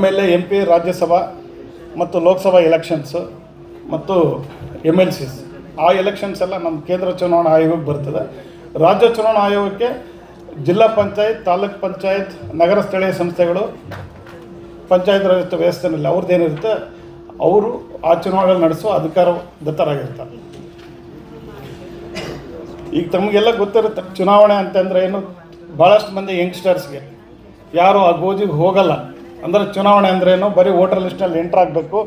M L A P, Rajya Sabha ಮತ್ತು Lok Sabha elections ಮತ್ತು M L Cs ಆ elections ಎಲ್ಲ ನಮ್ಮ ಕೇಂದ್ರ ಚುನಾವಣಾ ಆಯೋಗಕ್ಕೆ ಬರ್ತದೆ. ರಾಜ್ಯ ಚುನಾವಣಾ ಆಯೋಗಕ್ಕೆ ಜಿಲ್ಲಾ ಪಂಚಾಯತ್, ತಾಲೂಕ್ ಪಂಚಾಯತ್, ನಗರ ಸ್ಥಳೀಯ ಸಂಸ್ಥೆಗಳು, ಪಂಚಾಯತ್ ರಾಜ್ ವ್ಯವಸ್ಥೆನಲ್ಲಿ ಅವ್ರದ್ದೇನಿರುತ್ತೆ ಅವರು ಆ ಚುನಾವಣೆಗಳು ನಡೆಸುವ ಅಧಿಕಾರ ದತ್ತರಾಗಿರ್ತಾರೆ ಈಗ ತಮಗೆಲ್ಲ ಗೊತ್ತಿರುತ್ತೆ, ಚುನಾವಣೆ ಅಂತಂದ್ರೆ ಏನು ಭಾಳಷ್ಟು ಮಂದಿ ಯಂಗ್ಸ್ಟರ್ಸ್ಗೆ ಯಾರು ಆ ಗೋಜಿಗೆ ಹೋಗಲ್ಲ. ಅಂದರೆ ಚುನಾವಣೆ ಅಂದ್ರೇನು? ಬರೀ ವೋಟರ್ ಲಿಸ್ಟ್ನಲ್ಲಿ ಎಂಟರ್ ಆಗಬೇಕು.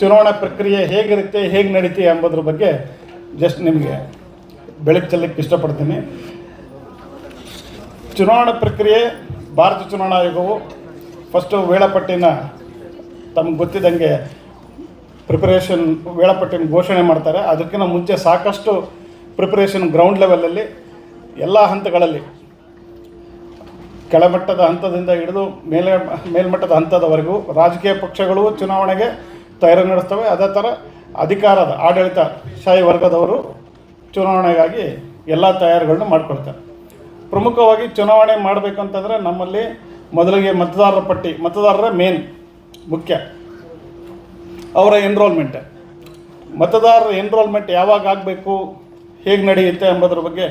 ಚುನಾವಣಾ ಪ್ರಕ್ರಿಯೆ ಹೇಗಿರುತ್ತೆ, ಹೇಗೆ ನಡೀತಿ ಎಂಬುದ್ರ ಬಗ್ಗೆ ಜಸ್ಟ್ ನಿಮಗೆ ಬೆಳಕು ಚೆಲ್ಲಕ್ಕೆ ಇಷ್ಟಪಡ್ತೀನಿ. ಚುನಾವಣಾ ಪ್ರಕ್ರಿಯೆ ಭಾರತ ಚುನಾವಣಾ ಆಯೋಗವು ಫಸ್ಟು ವೇಳಾಪಟ್ಟಿನ ತಮ್ಗೆ ಗೊತ್ತಿದ್ದಂಗೆ ಪ್ರಿಪರೇಷನ್ ವೇಳಾಪಟ್ಟಿನ ಘೋಷಣೆ ಮಾಡ್ತಾರೆ. ಅದಕ್ಕಿಂತ ಮುಂಚೆ ಸಾಕಷ್ಟು ಪ್ರಿಪರೇಷನ್ ಗ್ರೌಂಡ್ ಲೆವೆಲಲ್ಲಿ ಎಲ್ಲ ಹಂತಗಳಲ್ಲಿ ಕೆಳಮಟ್ಟದ ಹಂತದಿಂದ ಹಿಡಿದು ಮೇಲೆ, ಮೇಲ್ಮಟ್ಟದ ಹಂತದವರೆಗೂ ರಾಜಕೀಯ ಪಕ್ಷಗಳು ಚುನಾವಣೆಗೆ ತಯಾರಿ ನಡೆಸ್ತವೆ. ಅದೇ ಥರ ಅಧಿಕಾರದ ಆಡಳಿತ ಶಾಹಿ ವರ್ಗದವರು ಚುನಾವಣೆಗಾಗಿ ಎಲ್ಲ ತಯಾರಿಗಳನ್ನ ಮಾಡ್ಕೊಳ್ತಾರೆ. ಪ್ರಮುಖವಾಗಿ ಚುನಾವಣೆ ಮಾಡಬೇಕಂತಂದರೆ ನಮ್ಮಲ್ಲಿ ಮೊದಲಿಗೆ ಮತದಾರರ ಪಟ್ಟಿ, ಮತದಾರರ ಮೇನ್ ಮುಖ್ಯ. ಅವರ ಎನ್ರೋಲ್ಮೆಂಟ್ ಮತದಾರರ ಎನ್ರೋಲ್ಮೆಂಟ್ ಯಾವಾಗ ಆಗಬೇಕು, ಹೇಗೆ ನಡೆಯುತ್ತೆ ಎಂಬುದ್ರ ಬಗ್ಗೆ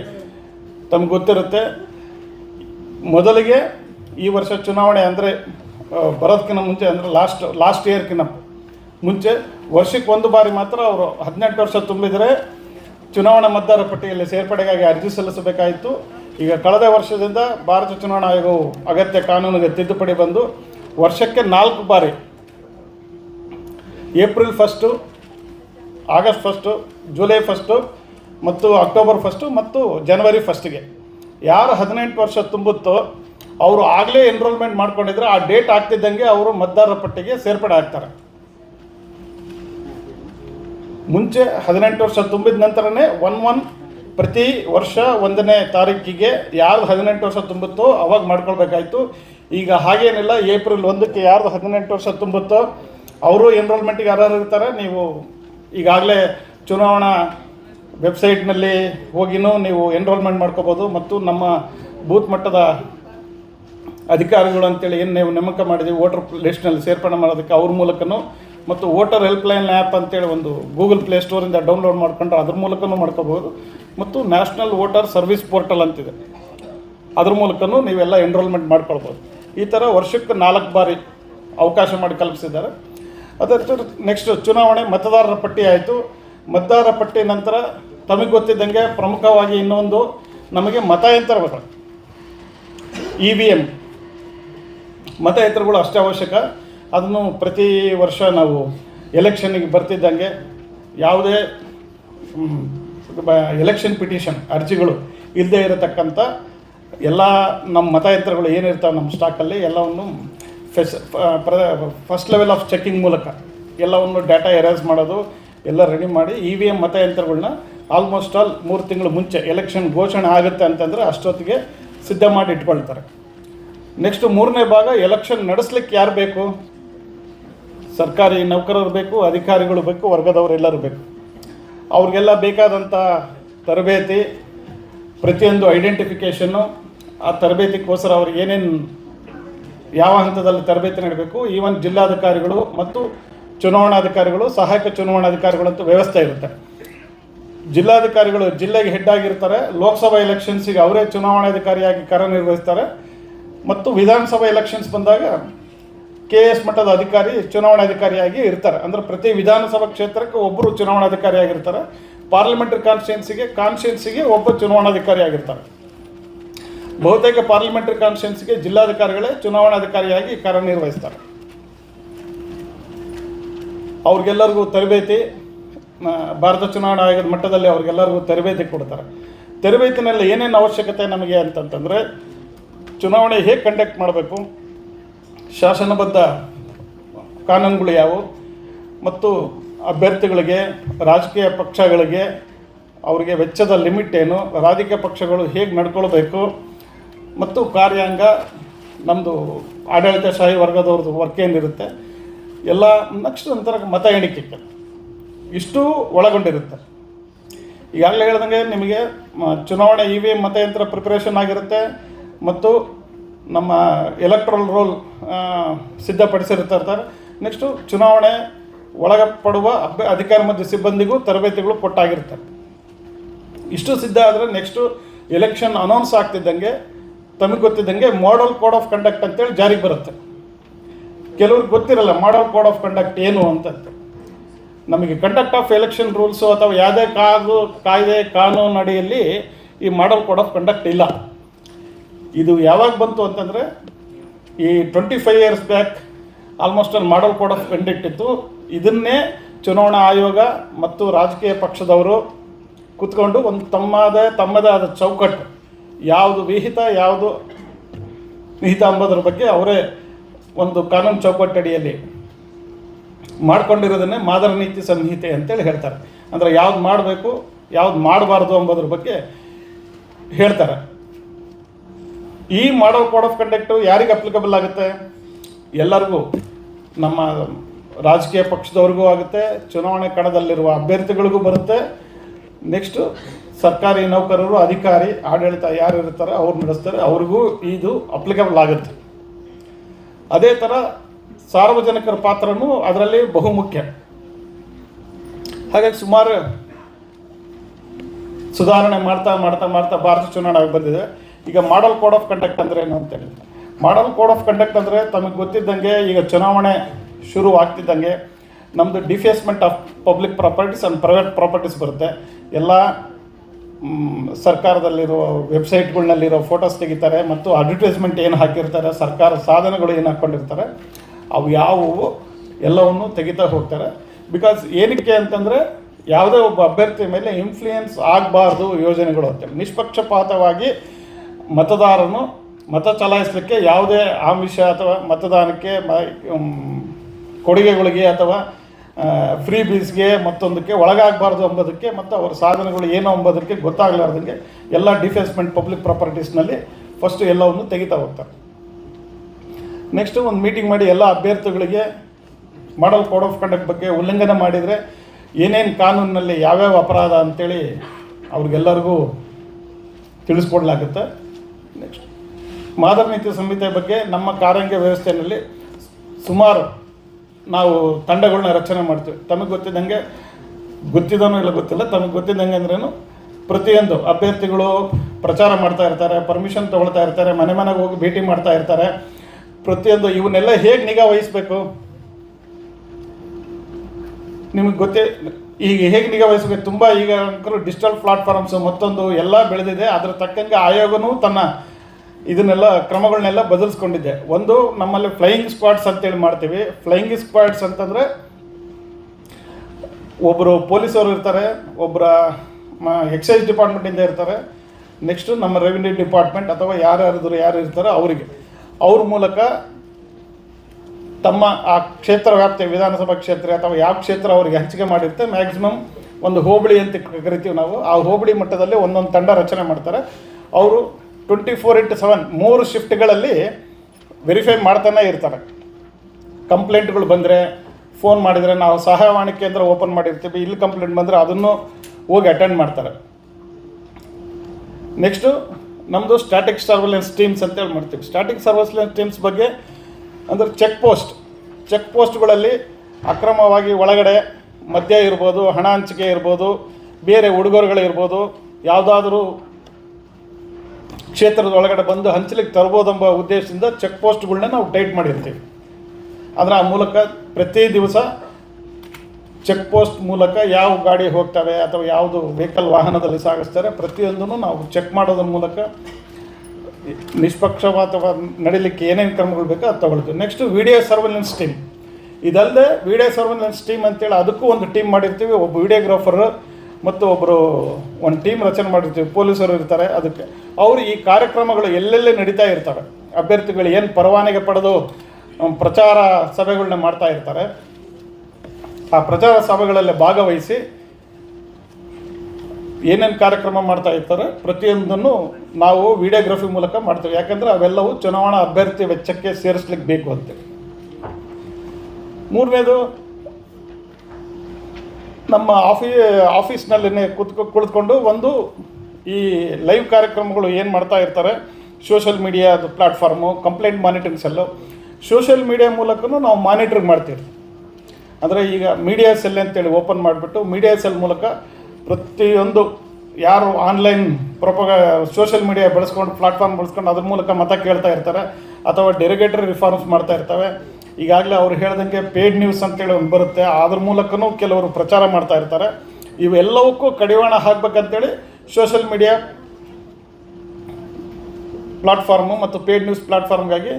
ತಮ್ಗೆ ಗೊತ್ತಿರುತ್ತೆ. ಮೊದಲಿಗೆ ಈ ವರ್ಷ ಚುನಾವಣೆ ಅಂದರೆ ಬರೋದಕ್ಕಿಂತ ಮುಂಚೆ ಅಂದರೆ ಲಾಸ್ಟ್ ಲಾಸ್ಟ್ ಇಯರ್ಕಿಂತ ಮುಂಚೆ ವರ್ಷಕ್ಕೆ ಒಂದು ಬಾರಿ ಮಾತ್ರ ಅವರು ಹದಿನೆಂಟು ವರ್ಷ ತುಂಬಿದರೆ ಚುನಾವಣಾ ಮತದಾರ ಪಟ್ಟಿಯಲ್ಲಿ ಸೇರ್ಪಡೆಗಾಗಿ ಅರ್ಜಿ ಸಲ್ಲಿಸಬೇಕಾಯಿತು. ಈಗ ಕಳೆದ ವರ್ಷದಿಂದ ಭಾರತ ಚುನಾವಣಾ ಆಯೋಗವು ಅಗತ್ಯ ಕಾನೂನಿಗೆ ತಿದ್ದುಪಡಿ ಬಂದು ವರ್ಷಕ್ಕೆ ನಾಲ್ಕು ಬಾರಿ, April first August first July first ಮತ್ತು ಅಕ್ಟೋಬರ್ ಫಸ್ಟು ಮತ್ತು ಜನವರಿ ಫಸ್ಟಿಗೆ ಯಾರು ಹದಿನೆಂಟು ವರ್ಷ ತುಂಬುತ್ತೋ ಅವರು ಆಗಲೇ ಎನ್ರೋಲ್ಮೆಂಟ್ ಮಾಡ್ಕೊಂಡಿದ್ರೆ ಆ ಡೇಟ್ ಆಗ್ತಿದ್ದಂಗೆ ಅವರು ಮತದಾರರ ಪಟ್ಟಿಗೆ ಸೇರ್ಪಡೆ ಆಗ್ತಾರೆ. ಮುಂಚೆ ಹದಿನೆಂಟು ವರ್ಷ ತುಂಬಿದ ನಂತರನೇ ಒನ್ ಒನ್ ಪ್ರತಿ ವರ್ಷ ಒಂದನೇ ತಾರೀಕಿಗೆ ಯಾರು ಹದಿನೆಂಟು ವರ್ಷ ತುಂಬುತ್ತೋ ಅವಾಗ ಮಾಡ್ಕೊಳ್ಬೇಕಾಯ್ತು. ಈಗ ಹಾಗೇನಿಲ್ಲ, ಏಪ್ರಿಲ್ ಒಂದಕ್ಕೆ ಯಾರ್ದು ಹದಿನೆಂಟು ವರ್ಷ ತುಂಬುತ್ತೋ ಅವರು ಎನ್ರೋಲ್ಮೆಂಟಿಗೆ ಇರ್ತಾರೆ ನೀವು ಈಗಾಗಲೇ ಚುನಾವಣಾ ವೆಬ್ಸೈಟ್ನಲ್ಲಿ ಹೋಗಿನೂ ನೀವು ಎನ್ರೋಲ್ಮೆಂಟ್ ಮಾಡ್ಕೋಬೋದು ಮತ್ತು ನಮ್ಮ ಬೂತ್ ಮಟ್ಟದ ಅಧಿಕಾರಿಗಳು ಅಂತೇಳಿ ಏನು ನೀವು ನೇಮಕ ಮಾಡಿದ್ದೀವಿ ವೋಟರ್ ಲಿಸ್ಟ್ನಲ್ಲಿ ಸೇರ್ಪಡೆ ಮಾಡೋದಕ್ಕೆ ಅವ್ರ ಮೂಲಕನೂ ಮತ್ತು ವೋಟರ್ ಹೆಲ್ಪ್ಲೈನ್ ಆ್ಯಪ್ ಅಂತೇಳಿ ಒಂದು ಗೂಗಲ್ ಪ್ಲೇ ಸ್ಟೋರಿಂದ ಡೌನ್ಲೋಡ್ ಮಾಡ್ಕೊಂಡ್ರೆ ಅದ್ರ ಮೂಲಕನೂ ಮಾಡ್ಕೋಬೋದು ಮತ್ತು ನ್ಯಾಷನಲ್ ವೋಟರ್ ಸರ್ವಿಸ್ ಪೋರ್ಟಲ್ ಅಂತಿದೆ. ಅದ್ರ ಮೂಲಕನೂ ನೀವೆಲ್ಲ ಎನ್ರೋಲ್ಮೆಂಟ್ ಮಾಡ್ಕೊಳ್ಬೋದು. ಈ ಥರ ವರ್ಷಕ್ಕೆ ನಾಲ್ಕು ಬಾರಿ ಅವಕಾಶ ಮಾಡಿ ಕಲ್ಪಿಸಿದ್ದಾರೆ. ಅದರ ನೆಕ್ಸ್ಟ್ ಚುನಾವಣೆ ಮತದಾರರ ಪಟ್ಟಿ ಆಯಿತು. ಮತದಾರರ ಪಟ್ಟಿ ನಂತರ ತಮಗೆ ಗೊತ್ತಿದ್ದಂಗೆ ಪ್ರಮುಖವಾಗಿ ಇನ್ನೊಂದು ನಮಗೆ ಮತಯಂತ್ರಗಳು ಇ ವಿ ಎಂ ಮತಯಂತ್ರಗಳು ಅಷ್ಟೇ ಅವಶ್ಯಕ. ಅದನ್ನು ಪ್ರತಿ ವರ್ಷ ನಾವು ಎಲೆಕ್ಷನ್ನಿಗೆ ಬರ್ತಿದ್ದಂಗೆ ಯಾವುದೇ ಎಲೆಕ್ಷನ್ ಪಿಟಿಷನ್ ಅರ್ಜಿಗಳು ಇಲ್ಲದೆ ಇರತಕ್ಕಂಥ ಎಲ್ಲ ನಮ್ಮ ಮತಯಂತ್ರಗಳು ಏನಿರ್ತಾವೆ ನಮ್ಮ ಸ್ಟಾಕಲ್ಲಿ ಎಲ್ಲವನ್ನು ಫೆಸ್ ಫಸ್ಟ್ ಲೆವೆಲ್ ಆಫ್ ಚೆಕ್ಕಿಂಗ್ ಮೂಲಕ ಎಲ್ಲವನ್ನು ಡಾಟಾ ಎರೇಸ್ ಮಾಡೋದು ಎಲ್ಲ ರೆಡಿ ಮಾಡಿ ಇ ವಿ ಎಂ ಮತಯಂತ್ರಗಳನ್ನ ಆಲ್ಮೋಸ್ಟ್ ಆಲ್ ಮೂರು ತಿಂಗಳು ಮುಂಚೆ ಎಲೆಕ್ಷನ್ ಘೋಷಣೆ ಆಗುತ್ತೆ ಅಂತಂದರೆ ಅಷ್ಟೊತ್ತಿಗೆ ಸಿದ್ಧ ಮಾಡಿ ಇಟ್ಕೊಳ್ತಾರೆ. ನೆಕ್ಸ್ಟ್ ಮೂರನೇ ಭಾಗ ಎಲೆಕ್ಷನ್ ನಡೆಸ್ಲಿಕ್ಕೆ ಯಾರು ಬೇಕು? ಸರ್ಕಾರಿ ನೌಕರರು ಬೇಕು, ಅಧಿಕಾರಿಗಳು ಬೇಕು ವರ್ಗದವರೆಲ್ಲರೂ ಬೇಕು. ಅವ್ರಿಗೆಲ್ಲ ಬೇಕಾದಂಥ ತರಬೇತಿ, ಪ್ರತಿಯೊಂದು ಐಡೆಂಟಿಫಿಕೇಷನ್ನು ಆ ತರಬೇತಿಗೋಸ್ಕರ ಅವ್ರಿಗೆ ಏನೇನು ಯಾವ ಹಂತದಲ್ಲಿ ತರಬೇತಿ ನೀಡಬೇಕು ಈವನ್ ಜಿಲ್ಲಾಧಿಕಾರಿಗಳು ಮತ್ತು ಚುನಾವಣಾಧಿಕಾರಿಗಳು, ಸಹಾಯಕ ಚುನಾವಣಾಧಿಕಾರಿಗಳಂತೂ ವ್ಯವಸ್ಥೆ ಇರುತ್ತೆ. ಜಿಲ್ಲಾಧಿಕಾರಿಗಳು ಜಿಲ್ಲೆಗೆ ಹೆಡ್ ಆಗಿರ್ತಾರೆ. ಲೋಕಸಭಾ ಎಲೆಕ್ಷನ್ಸಿಗೆ ಅವರೇ ಚುನಾವಣಾಧಿಕಾರಿಯಾಗಿ ಕಾರ್ಯನಿರ್ವಹಿಸ್ತಾರೆ. ಮತ್ತು ವಿಧಾನಸಭಾ ಎಲೆಕ್ಷನ್ಸ್ ಬಂದಾಗ ಕೆ ಎಸ್ ಮಟ್ಟದ ಅಧಿಕಾರಿ, ಚುನಾವಣಾಧಿಕಾರಿಯಾಗಿ ಇರ್ತಾರೆ. ಅಂದರೆ ಪ್ರತಿ ವಿಧಾನಸಭಾ ಕ್ಷೇತ್ರಕ್ಕೆ ಒಬ್ಬರು ಚುನಾವಣಾಧಿಕಾರಿಯಾಗಿರ್ತಾರೆ. ಪಾರ್ಲಿಮೆಂಟ್ರಿ ಕಾನ್ಸ್ಟಿಟ್ಯೂನ್ಸಿಗೆ ಕಾನ್ಸ್ಟಿಟ್ಯೂನ್ಸಿಗೆ ಒಬ್ಬ ಚುನಾವಣಾಧಿಕಾರಿಯಾಗಿರ್ತಾರೆ. ಬಹುತೇಕ ಪಾರ್ಲಿಮೆಂಟ್ರಿ ಕಾನ್ಸ್ಟಿಟ್ಯೂನ್ಸಿಗೆ ಜಿಲ್ಲಾಧಿಕಾರಿಗಳೇ ಚುನಾವಣಾಧಿಕಾರಿಯಾಗಿ ಕಾರ್ಯನಿರ್ವಹಿಸ್ತಾರೆ. ಅವ್ರಿಗೆಲ್ಲರಿಗೂ ತರಬೇತಿ ಭಾರತ ಚುನಾವಣಾ ಆಯೋಗದ ಮಟ್ಟದಲ್ಲಿ ಅವ್ರಿಗೆಲ್ಲರಿಗೂ ತರಬೇತಿ ಕೊಡ್ತಾರೆ. ತರಬೇತಿನಲ್ಲಿ ಏನೇನು ಅವಶ್ಯಕತೆ ನಮಗೆ ಅಂತಂತಂದರೆ, ಚುನಾವಣೆ ಹೇಗೆ ಕಂಡಕ್ಟ್ ಮಾಡಬೇಕು, ಶಾಸನಬದ್ಧ ಕಾನೂನುಗಳು ಯಾವುವು, ಮತ್ತು ಅಭ್ಯರ್ಥಿಗಳಿಗೆ, ರಾಜಕೀಯ ಪಕ್ಷಗಳಿಗೆ ಅವರಿಗೆ ವೆಚ್ಚದ ಲಿಮಿಟ್ ಏನು, ರಾಜಕೀಯ ಪಕ್ಷಗಳು ಹೇಗೆ ನಡ್ಕೊಳ್ಬೇಕು, ಮತ್ತು ಕಾರ್ಯಾಂಗ ನಮ್ಮದು ಆಡಳಿತಶಾಹಿ ವರ್ಗದವ್ರದ್ದು ವರ್ಕ್ ಏನಿರುತ್ತೆ, ಎಲ್ಲ ನೆಕ್ಸ್ಟ್ ನಂತರ ಮತ ಎಣಿಕೆ ಇಷ್ಟು ಒಳಗೊಂಡಿರುತ್ತೆ. ಈಗಾಗಲೇ ಹೇಳ್ದಂಗೆ ನಿಮಗೆ ಚುನಾವಣೆ ಇ ವಿ ಎಂ ಮತಯಂತ್ರ ಪ್ರಿಪ್ರೇಷನ್ ಆಗಿರುತ್ತೆ ಮತ್ತು ನಮ್ಮ ಎಲೆಕ್ಟ್ರಲ್ ರೋಲ್ ಸಿದ್ಧಪಡಿಸಿರುತ್ತಾರೆ ನೆಕ್ಸ್ಟು ಚುನಾವಣೆ ಒಳಗಪಡುವ ಅಭ್ಯ, ಅಧಿಕಾರ ಮತ್ತು ಸಿಬ್ಬಂದಿಗೂ ತರಬೇತಿಗಳು ಕೊಟ್ಟಾಗಿರ್ತವೆ ಇಷ್ಟು ಸಿದ್ಧ ಆದರೆ ನೆಕ್ಸ್ಟು ಎಲೆಕ್ಷನ್ ಅನೌನ್ಸ್ ಆಗ್ತಿದ್ದಂಗೆ ತಮಗೆ ಗೊತ್ತಿದ್ದಂಗೆ ಮಾಡಲ್ ಕೋಡ್ ಆಫ್ ಕಂಡಕ್ಟ್ ಅಂತೇಳಿ ಜಾರಿಗೆ ಬರುತ್ತೆ. ಕೆಲವ್ರಿಗೆ ಗೊತ್ತಿರಲ್ಲ ಮಾಡಲ್ ಕೋಡ್ ಆಫ್ ಕಂಡಕ್ಟ್ ಏನು ಅಂತಂತ ನಮಗೆ ಕಂಡಕ್ಟ್ ಆಫ್ ಎಲೆಕ್ಷನ್ ರೂಲ್ಸು ಅಥವಾ ಯಾವುದೇ ಕಾದು ಕಾಯ್ದೆ ಕಾನೂನು ಅಡಿಯಲ್ಲಿ ಈ ಮಾಡಲ್ ಕೋಡ್ ಆಫ್ ಕಂಡಕ್ಟ್ ಇಲ್ಲ. ಇದು ಯಾವಾಗ ಬಂತು ಅಂತಂದರೆ, ಈ twenty five years back almost ಅಲ್ಲಿ ಮಾಡಲ್ ಕೋಡ್ ಆಫ್ ಕಂಡಕ್ಟ್ ಇತ್ತು. ಇದನ್ನೇ ಚುನಾವಣಾ ಆಯೋಗ ಮತ್ತು ರಾಜಕೀಯ ಪಕ್ಷದವರು ಕೂತ್ಕೊಂಡು ಒಂದು ತಮ್ಮದ ತಮ್ಮದೇ ಆದ ಚೌಕಟ್ಟು, ಯಾವುದು ವಿಹಿತ ಯಾವುದು ವಿಹಿತ ಅಂಬೋದ್ರ ಬಗ್ಗೆ ಅವರೇ ಒಂದು ಕಾನೂನು ಚೌಕಟ್ಟಡಿಯಲ್ಲಿ ಮಾಡ್ಕೊಂಡಿರೋದನ್ನೇ ಮಾದರ ನೀತಿ ಸಂಹಿತೆ ಅಂತೇಳಿ ಹೇಳ್ತಾರೆ. ಅಂದರೆ ಯಾವ್ದು ಮಾಡಬೇಕು, ಯಾವ್ದು ಮಾಡಬಾರ್ದು ಅಂಬೋದ್ರ ಬಗ್ಗೆ ಹೇಳ್ತಾರೆ. ಈ ಮಾಡಲ್ ಕೋಡ್ ಆಫ್ ಕಂಡಕ್ಟು ಯಾರಿಗೆ ಅಪ್ಲಿಕಬಲ್ ಆಗುತ್ತೆ? ಎಲ್ಲರಿಗೂ, ನಮ್ಮ ರಾಜಕೀಯ ಪಕ್ಷದವ್ರಿಗೂ ಆಗುತ್ತೆ, ಚುನಾವಣೆ ಕಣದಲ್ಲಿರುವ ಅಭ್ಯರ್ಥಿಗಳಿಗೂ ಬರುತ್ತೆ. ನೆಕ್ಸ್ಟು ಸರ್ಕಾರಿ ನೌಕರರು, ಅಧಿಕಾರಿ, ಆಡಳಿತ ಯಾರು ಇರ್ತಾರೆ ಅವ್ರು ನಡೆಸ್ತಾರೆ, ಅವ್ರಿಗೂ ಇದು ಅಪ್ಲಿಕಬಲ್ ಆಗುತ್ತೆ. ಅದೇ ಥರ ಸಾರ್ವಜನಿಕರ ಪಾತ್ರನೂ ಅದರಲ್ಲಿ ಬಹುಮುಖ್ಯ ಹಾಗಾಗಿ ಸುಮಾರು ಸುಧಾರಣೆ ಮಾಡ್ತಾ ಮಾಡ್ತಾ ಮಾಡ್ತಾ ಭಾರತ ಚುನಾವಣೆ ಬಂದಿದೆ. ಈಗ ಮಾಡಲ್ ಕೋಡ್ ಆಫ್ ಕಂಡಕ್ಟ್ ಅಂದರೆ ಏನು ಅಂತ ಹೇಳಿ ಮಾಡಲ್ ಕೋಡ್ ಆಫ್ ಕಂಡಕ್ಟ್ ಅಂದರೆ ತಮಗೆ ಗೊತ್ತಿದ್ದಂಗೆ ಈಗ ಚುನಾವಣೆ ಶುರು ಆಗ್ತಿದ್ದಂಗೆ ನಮ್ಮದು defacement of public properties and private properties ಬರುತ್ತೆ. ಎಲ್ಲ ಸರ್ಕಾರದಲ್ಲಿರೋ ವೆಬ್ಸೈಟ್ಗಳನ್ನಲ್ಲಿರೋ ಫೋಟೋಸ್ ತೆಗಿತಾರೆ ಮತ್ತು ಅಡ್ವರ್ಟೈಸ್ಮೆಂಟ್ ಏನು ಹಾಕಿರ್ತಾರೆ, ಸರ್ಕಾರ ಸಾಧನಗಳು ಏನು ಹಾಕ್ಕೊಂಡಿರ್ತಾರೆ ಅವು ಯಾವುವು ಎಲ್ಲವನ್ನು ತೆಗಿತಾ ಹೋಗ್ತಾರೆ. ಬಿಕಾಸ್ ಏನಕ್ಕೆ ಅಂತಂದರೆ ಯಾವುದೇ ಒಬ್ಬ ಅಭ್ಯರ್ಥಿ ಮೇಲೆ ಇನ್ಫ್ಲೂಯೆನ್ಸ್ ಆಗಬಾರ್ದು ಯೋಜನೆಗಳು ಅಂತ. ನಿಷ್ಪಕ್ಷಪಾತವಾಗಿ ಮತದಾರನು ಮತ ಚಲಾಯಿಸಲಿಕ್ಕೆ ಯಾವುದೇ ಆಮಿಷ ಅಥವಾ ಮತದಾನಕ್ಕೆ ಕೊಡುಗೆಗಳಿಗೆ ಅಥವಾ ಫ್ರೀ ಬೀಸ್ಗೆ ಮತ್ತೊಂದಕ್ಕೆ ಒಳಗಾಗಬಾರ್ದು ಅಂಬೋದಕ್ಕೆ ಮತ್ತು ಅವರ ಸಾಧನೆಗಳು ಏನು ಅಂಬೋದಕ್ಕೆ ಗೊತ್ತಾಗಲಾರ್ದಂಗೆ ಎಲ್ಲ ಡಿಫೆನ್ಸ್ಮೆಂಟ್ ಪಬ್ಲಿಕ್ ಪ್ರಾಪರ್ಟೀಸ್ನಲ್ಲಿ ಫಸ್ಟು ಎಲ್ಲವನ್ನು ತೆಗಿತಾ ಹೋಗ್ತಾರೆ. ನೆಕ್ಸ್ಟು ಒಂದು ಮೀಟಿಂಗ್ ಮಾಡಿ ಎಲ್ಲ ಅಭ್ಯರ್ಥಿಗಳಿಗೆ ಮಾಡಲ್ ಕೋಡ್ ಆಫ್ ಕಂಡಕ್ಟ್ ಬಗ್ಗೆ ಉಲ್ಲಂಘನೆ ಮಾಡಿದರೆ ಏನೇನು ಕಾನೂನಿನಲ್ಲಿ ಯಾವ್ಯಾವ ಅಪರಾಧ ಅಂತೇಳಿ ಅವ್ರಿಗೆಲ್ಲರಿಗೂ ತಿಳಿಸ್ಕೊಡ್ಲಾಗುತ್ತೆ. ನೆಕ್ಸ್ಟ್ ಮಾದರಿ ನೀತಿ ಸಂಹಿತೆ ಬಗ್ಗೆ ನಮ್ಮ ಕಾರ್ಯಾಂಗ ವ್ಯವಸ್ಥೆಯಲ್ಲಿ ಸುಮಾರು ನಾವು ತಂಡಗಳನ್ನ ರಚನೆ ಮಾಡ್ತೀವಿ. ತಮಗೆ ಗೊತ್ತಿದ್ದಂಗೆ ಗೊತ್ತಿದನೋ ಇಲ್ಲ ಗೊತ್ತಿಲ್ಲ. ತಮಗೆ ಗೊತ್ತಿದ್ದಂಗೆ ಅಂದ್ರೇನು ಪ್ರತಿಯೊಂದು ಅಭ್ಯರ್ಥಿಗಳು ಪ್ರಚಾರ ಮಾಡ್ತಾ ಇರ್ತಾರೆ ಪರ್ಮಿಷನ್ ತಗೊಳ್ತಾ ಇರ್ತಾರೆ, ಮನೆ ಮನೆಗೆ ಹೋಗಿ ಭೇಟಿ ಮಾಡ್ತಾ ಇರ್ತಾರೆ. ಪ್ರತಿಯೊಂದು ಇವನ್ನೆಲ್ಲ ಹೇಗೆ ನಿಗಾ ವಹಿಸ್ಬೇಕು? ನಿಮಗೆ ಗೊತ್ತೇ ಈಗ ಹೇಗೆ ನಿಗಾ ವಹಿಸ್ಬೇಕು? ತುಂಬ ಈಗ ಡಿಜಿಟಲ್ ಪ್ಲಾಟ್ಫಾರ್ಮ್ಸ್ ಮತ್ತೊಂದು ಎಲ್ಲ ಬೆಳೆದಿದೆ. ಅದರ ತಕ್ಕಂಗೆ ಆಯೋಗನೂ ತನ್ನ ಇದನ್ನೆಲ್ಲ ಕ್ರಮಗಳನ್ನೆಲ್ಲ ಬದಲಿಸ್ಕೊಂಡಿದೆ. ಒಂದು, ನಮ್ಮಲ್ಲಿ ಫ್ಲೈಯಿಂಗ್ ಸ್ಕ್ವಾಡ್ಸ್ ಅಂತೇಳಿ ಮಾಡ್ತೀವಿ. ಫ್ಲೈಯಿಂಗ್ ಸ್ಕ್ವಾಡ್ಸ್ ಅಂತಂದರೆ ಒಬ್ಬರು ಪೊಲೀಸವರು ಇರ್ತಾರೆ ಒಬ್ಬರ ಎಕ್ಸೈಸ್ ಡಿಪಾರ್ಟ್ಮೆಂಟಿಂದ ಇರ್ತಾರೆ. ನೆಕ್ಸ್ಟು ನಮ್ಮ ರೆವಿನ್ಯೂ ಡಿಪಾರ್ಟ್ಮೆಂಟ್ ಅಥವಾ ಯಾರ್ಯಾರಿದ್ರು ಯಾರು ಇರ್ತಾರೋ ಅವರಿಗೆ. ಅವ್ರ ಮೂಲಕ ತಮ್ಮ ಆ ಕ್ಷೇತ್ರ ವ್ಯಾಪ್ತಿಯ ವಿಧಾನಸಭಾ ಕ್ಷೇತ್ರ ಅಥವಾ ಯಾವ ಕ್ಷೇತ್ರ ಅವರಿಗೆ ಹಂಚಿಕೆ ಮಾಡಿರುತ್ತೆ ಮ್ಯಾಕ್ಸಿಮಮ್ ಒಂದು ಹೋಬಳಿ ಅಂತ ಕರಿತೀವಿ ನಾವು. ಆ ಹೋಬಳಿ ಮಟ್ಟದಲ್ಲಿ ಒಂದೊಂದು ತಂಡ ರಚನೆ ಮಾಡ್ತಾರೆ. ಅವರು ಟ್ವೆಂಟಿ ಫೋರ್ ಇಂಟು ಸೆವೆನ್ ಮೂರು ಶಿಫ್ಟ್ಗಳಲ್ಲಿ ವೆರಿಫೈ ಮಾಡ್ತಾನೆ ಇರ್ತಾರೆ. ಕಂಪ್ಲೇಂಟ್ಗಳು ಬಂದರೆ ಫೋನ್ ಮಾಡಿದರೆ, ನಾವು ಸಹಾಯವಾಣಿ ಕೇಂದ್ರ ಓಪನ್ ಮಾಡಿರ್ತೀವಿ. ಇಲ್ಲಿ ಕಂಪ್ಲೇಂಟ್ ಬಂದರೆ ಅದನ್ನು ಹೋಗಿ ಅಟೆಂಡ್ ಮಾಡ್ತಾರೆ. ನೆಕ್ಸ್ಟು ನಮ್ಮದು ಸ್ಟ್ಯಾಟಿಕ್ ಸರ್ವೆಲೆನ್ಸ್ ಟೀಮ್ಸ್ ಅಂತೇಳಿ ಮಾಡ್ತೀವಿ. ಸ್ಟ್ಯಾಟಿಕ್ ಸರ್ವೆಲೆನ್ಸ್ ಟೀಮ್ಸ್ ಬಗ್ಗೆ ಅಂದರೆ ಚೆಕ್ ಪೋಸ್ಟ್ ಚೆಕ್ ಪೋಸ್ಟ್ಗಳಲ್ಲಿ ಅಕ್ರಮವಾಗಿ ಒಳಗಡೆ ಮದ್ಯ ಇರ್ಬೋದು, ಹಣ ಹಂಚಿಕೆ ಇರ್ಬೋದು, ಬೇರೆ ಹುಡುಗರುಗಳಿರ್ಬೋದು ಯಾವುದಾದ್ರೂ ಕ್ಷೇತ್ರದ ಒಳಗಡೆ ಬಂದು ಹಂಚಲಿಕ್ಕೆ ತರ್ಬೋದೆಂಬ ಉದ್ದೇಶದಿಂದ ಚೆಕ್ ಪೋಸ್ಟ್ಗಳನ್ನ ನಾವು ಟೈಟ್ ಮಾಡಿರ್ತೀವಿ. ಅದರ ಮೂಲಕ ಪ್ರತಿ ದಿವಸ ಚೆಕ್ ಪೋಸ್ಟ್ ಮೂಲಕ ಯಾವ ಗಾಡಿ ಹೋಗ್ತವೆ ಅಥವಾ ಯಾವುದು ವೆಹಿಕಲ್ ವಾಹನದಲ್ಲಿ ಸಾಗಿಸ್ತಾರೆ, ಪ್ರತಿಯೊಂದನ್ನು ನಾವು ಚೆಕ್ ಮಾಡೋದ್ರ ಮೂಲಕ ನಿಷ್ಪಕ್ಷವಾದ ನಡೀಲಿಕ್ಕೆ ಏನೇನು ಕ್ರಮಗಳು ಬೇಕೋ ಅದು ತೊಗೊಳ್ತೀವಿ. ನೆಕ್ಸ್ಟು ವಿಡಿಯೋ ಸರ್ವೆಲೆನ್ಸ್ ಟೀಮ್ ಇದಲ್ಲದೆ ವಿಡಿಯೋ ಸರ್ವೆಲೆನ್ಸ್ ಟೀಮ್ ಅಂತೇಳಿ ಅದಕ್ಕೂ ಒಂದು ಟೀಮ್ ಮಾಡಿರ್ತೀವಿ. ಒಬ್ಬ ವಿಡಿಯೋಗ್ರಾಫರ್ ಮತ್ತು ಒಬ್ಬರು ಒಂದು ಟೀಮ್ ರಚನೆ ಮಾಡಿರ್ತೀವಿ. ಪೊಲೀಸರು ಇರ್ತಾರೆ ಅದಕ್ಕೆ. ಅವರು ಈ ಕಾರ್ಯಕ್ರಮಗಳು ಎಲ್ಲೆಲ್ಲಿ ನಡೀತಾ ಇರ್ತಾರೆ ಅಭ್ಯರ್ಥಿಗಳು ಏನು ಪರವಾನಗಿ ಪಡೆದು ಪ್ರಚಾರ ಸಭೆಗಳನ್ನ ಮಾಡ್ತಾ ಇರ್ತಾರೆ. ಆ ಪ್ರಚಾರ ಸಭೆಗಳಲ್ಲಿ ಭಾಗವಹಿಸಿ ಏನೇನು ಕಾರ್ಯಕ್ರಮ ಮಾಡ್ತಾ ಇರ್ತಾರೆ, ಪ್ರತಿಯೊಂದನ್ನು ನಾವು ವಿಡಿಯೋಗ್ರಫಿ ಮೂಲಕ ಮಾಡ್ತೇವೆ. ಯಾಕಂದರೆ ಅವೆಲ್ಲವೂ ಚುನಾವಣಾ ಅಭ್ಯರ್ಥಿ ವೆಚ್ಚಕ್ಕೆ ಸೇರಿಸ್ಲಿಕ್ಕೆ ಬೇಕು ಅಂತೇಳಿ ಮೂರನೇದು, ನಮ್ಮ ಆಫೀ ಆಫೀಸ್ನಲ್ಲೇ ಕುತ್ಕೊ, ಕುಳಿತುಕೊಂಡು ಒಂದು ಈ ಲೈವ್ ಕಾರ್ಯಕ್ರಮಗಳು ಏನು ಮಾಡ್ತಾ ಇರ್ತಾರೆ, social ಮೀಡಿಯಾದ platform, complaint monitoring cell media ಮೂಲಕನೂ ನಾವು ಮಾನಿಟ್ರಿಂಗ್ ಮಾಡ್ತೀವಿ ಅಂದರೆ ಈಗ ಮೀಡಿಯಾ ಸೆಲ್ ಅಂತೇಳಿ ಓಪನ್ ಮಾಡಿಬಿಟ್ಟು ಮೀಡಿಯಾ ಸೆಲ್ ಮೂಲಕ ಪ್ರತಿಯೊಂದು ಯಾರು ಆನ್ಲೈನ್ ಪ್ರೊಪಗ ಸೋಷಿಯಲ್ ಮೀಡಿಯಾ ಬಳಸ್ಕೊಂಡು ಪ್ಲಾಟ್ಫಾರ್ಮ್ ಬಳಸ್ಕೊಂಡು ಅದ್ರ ಮೂಲಕ ಮತ ಕೇಳ್ತಾ ಇರ್ತಾರೆ ಅಥವಾ ಡೆರಿಗೇಟರಿ ರಿಫಾರ್ಮ್ಸ್ ಮಾಡ್ತಾ ಇರ್ತವೆ. ಈಗಾಗಲೇ ಅವ್ರು ಹೇಳ್ದಂಗೆ ಪೇಡ್ ನ್ಯೂಸ್ ಅಂತೇಳಿ ಒಂದು ಬರುತ್ತೆ. ಅದ್ರ ಮೂಲಕನೂ ಕೆಲವರು ಪ್ರಚಾರ ಮಾಡ್ತಾ ಇರ್ತಾರೆ. ಇವೆಲ್ಲವಕ್ಕೂ ಕಡಿವಾಣ ಹಾಕ್ಬೇಕಂತೇಳಿ ಸೋಷಲ್ ಮೀಡಿಯಾ ಪ್ಲಾಟ್ಫಾರ್ಮು ಮತ್ತು ಪೇಡ್ ನ್ಯೂಸ್ ಪ್ಲಾಟ್ಫಾರ್ಮ್ಗಾಗಿ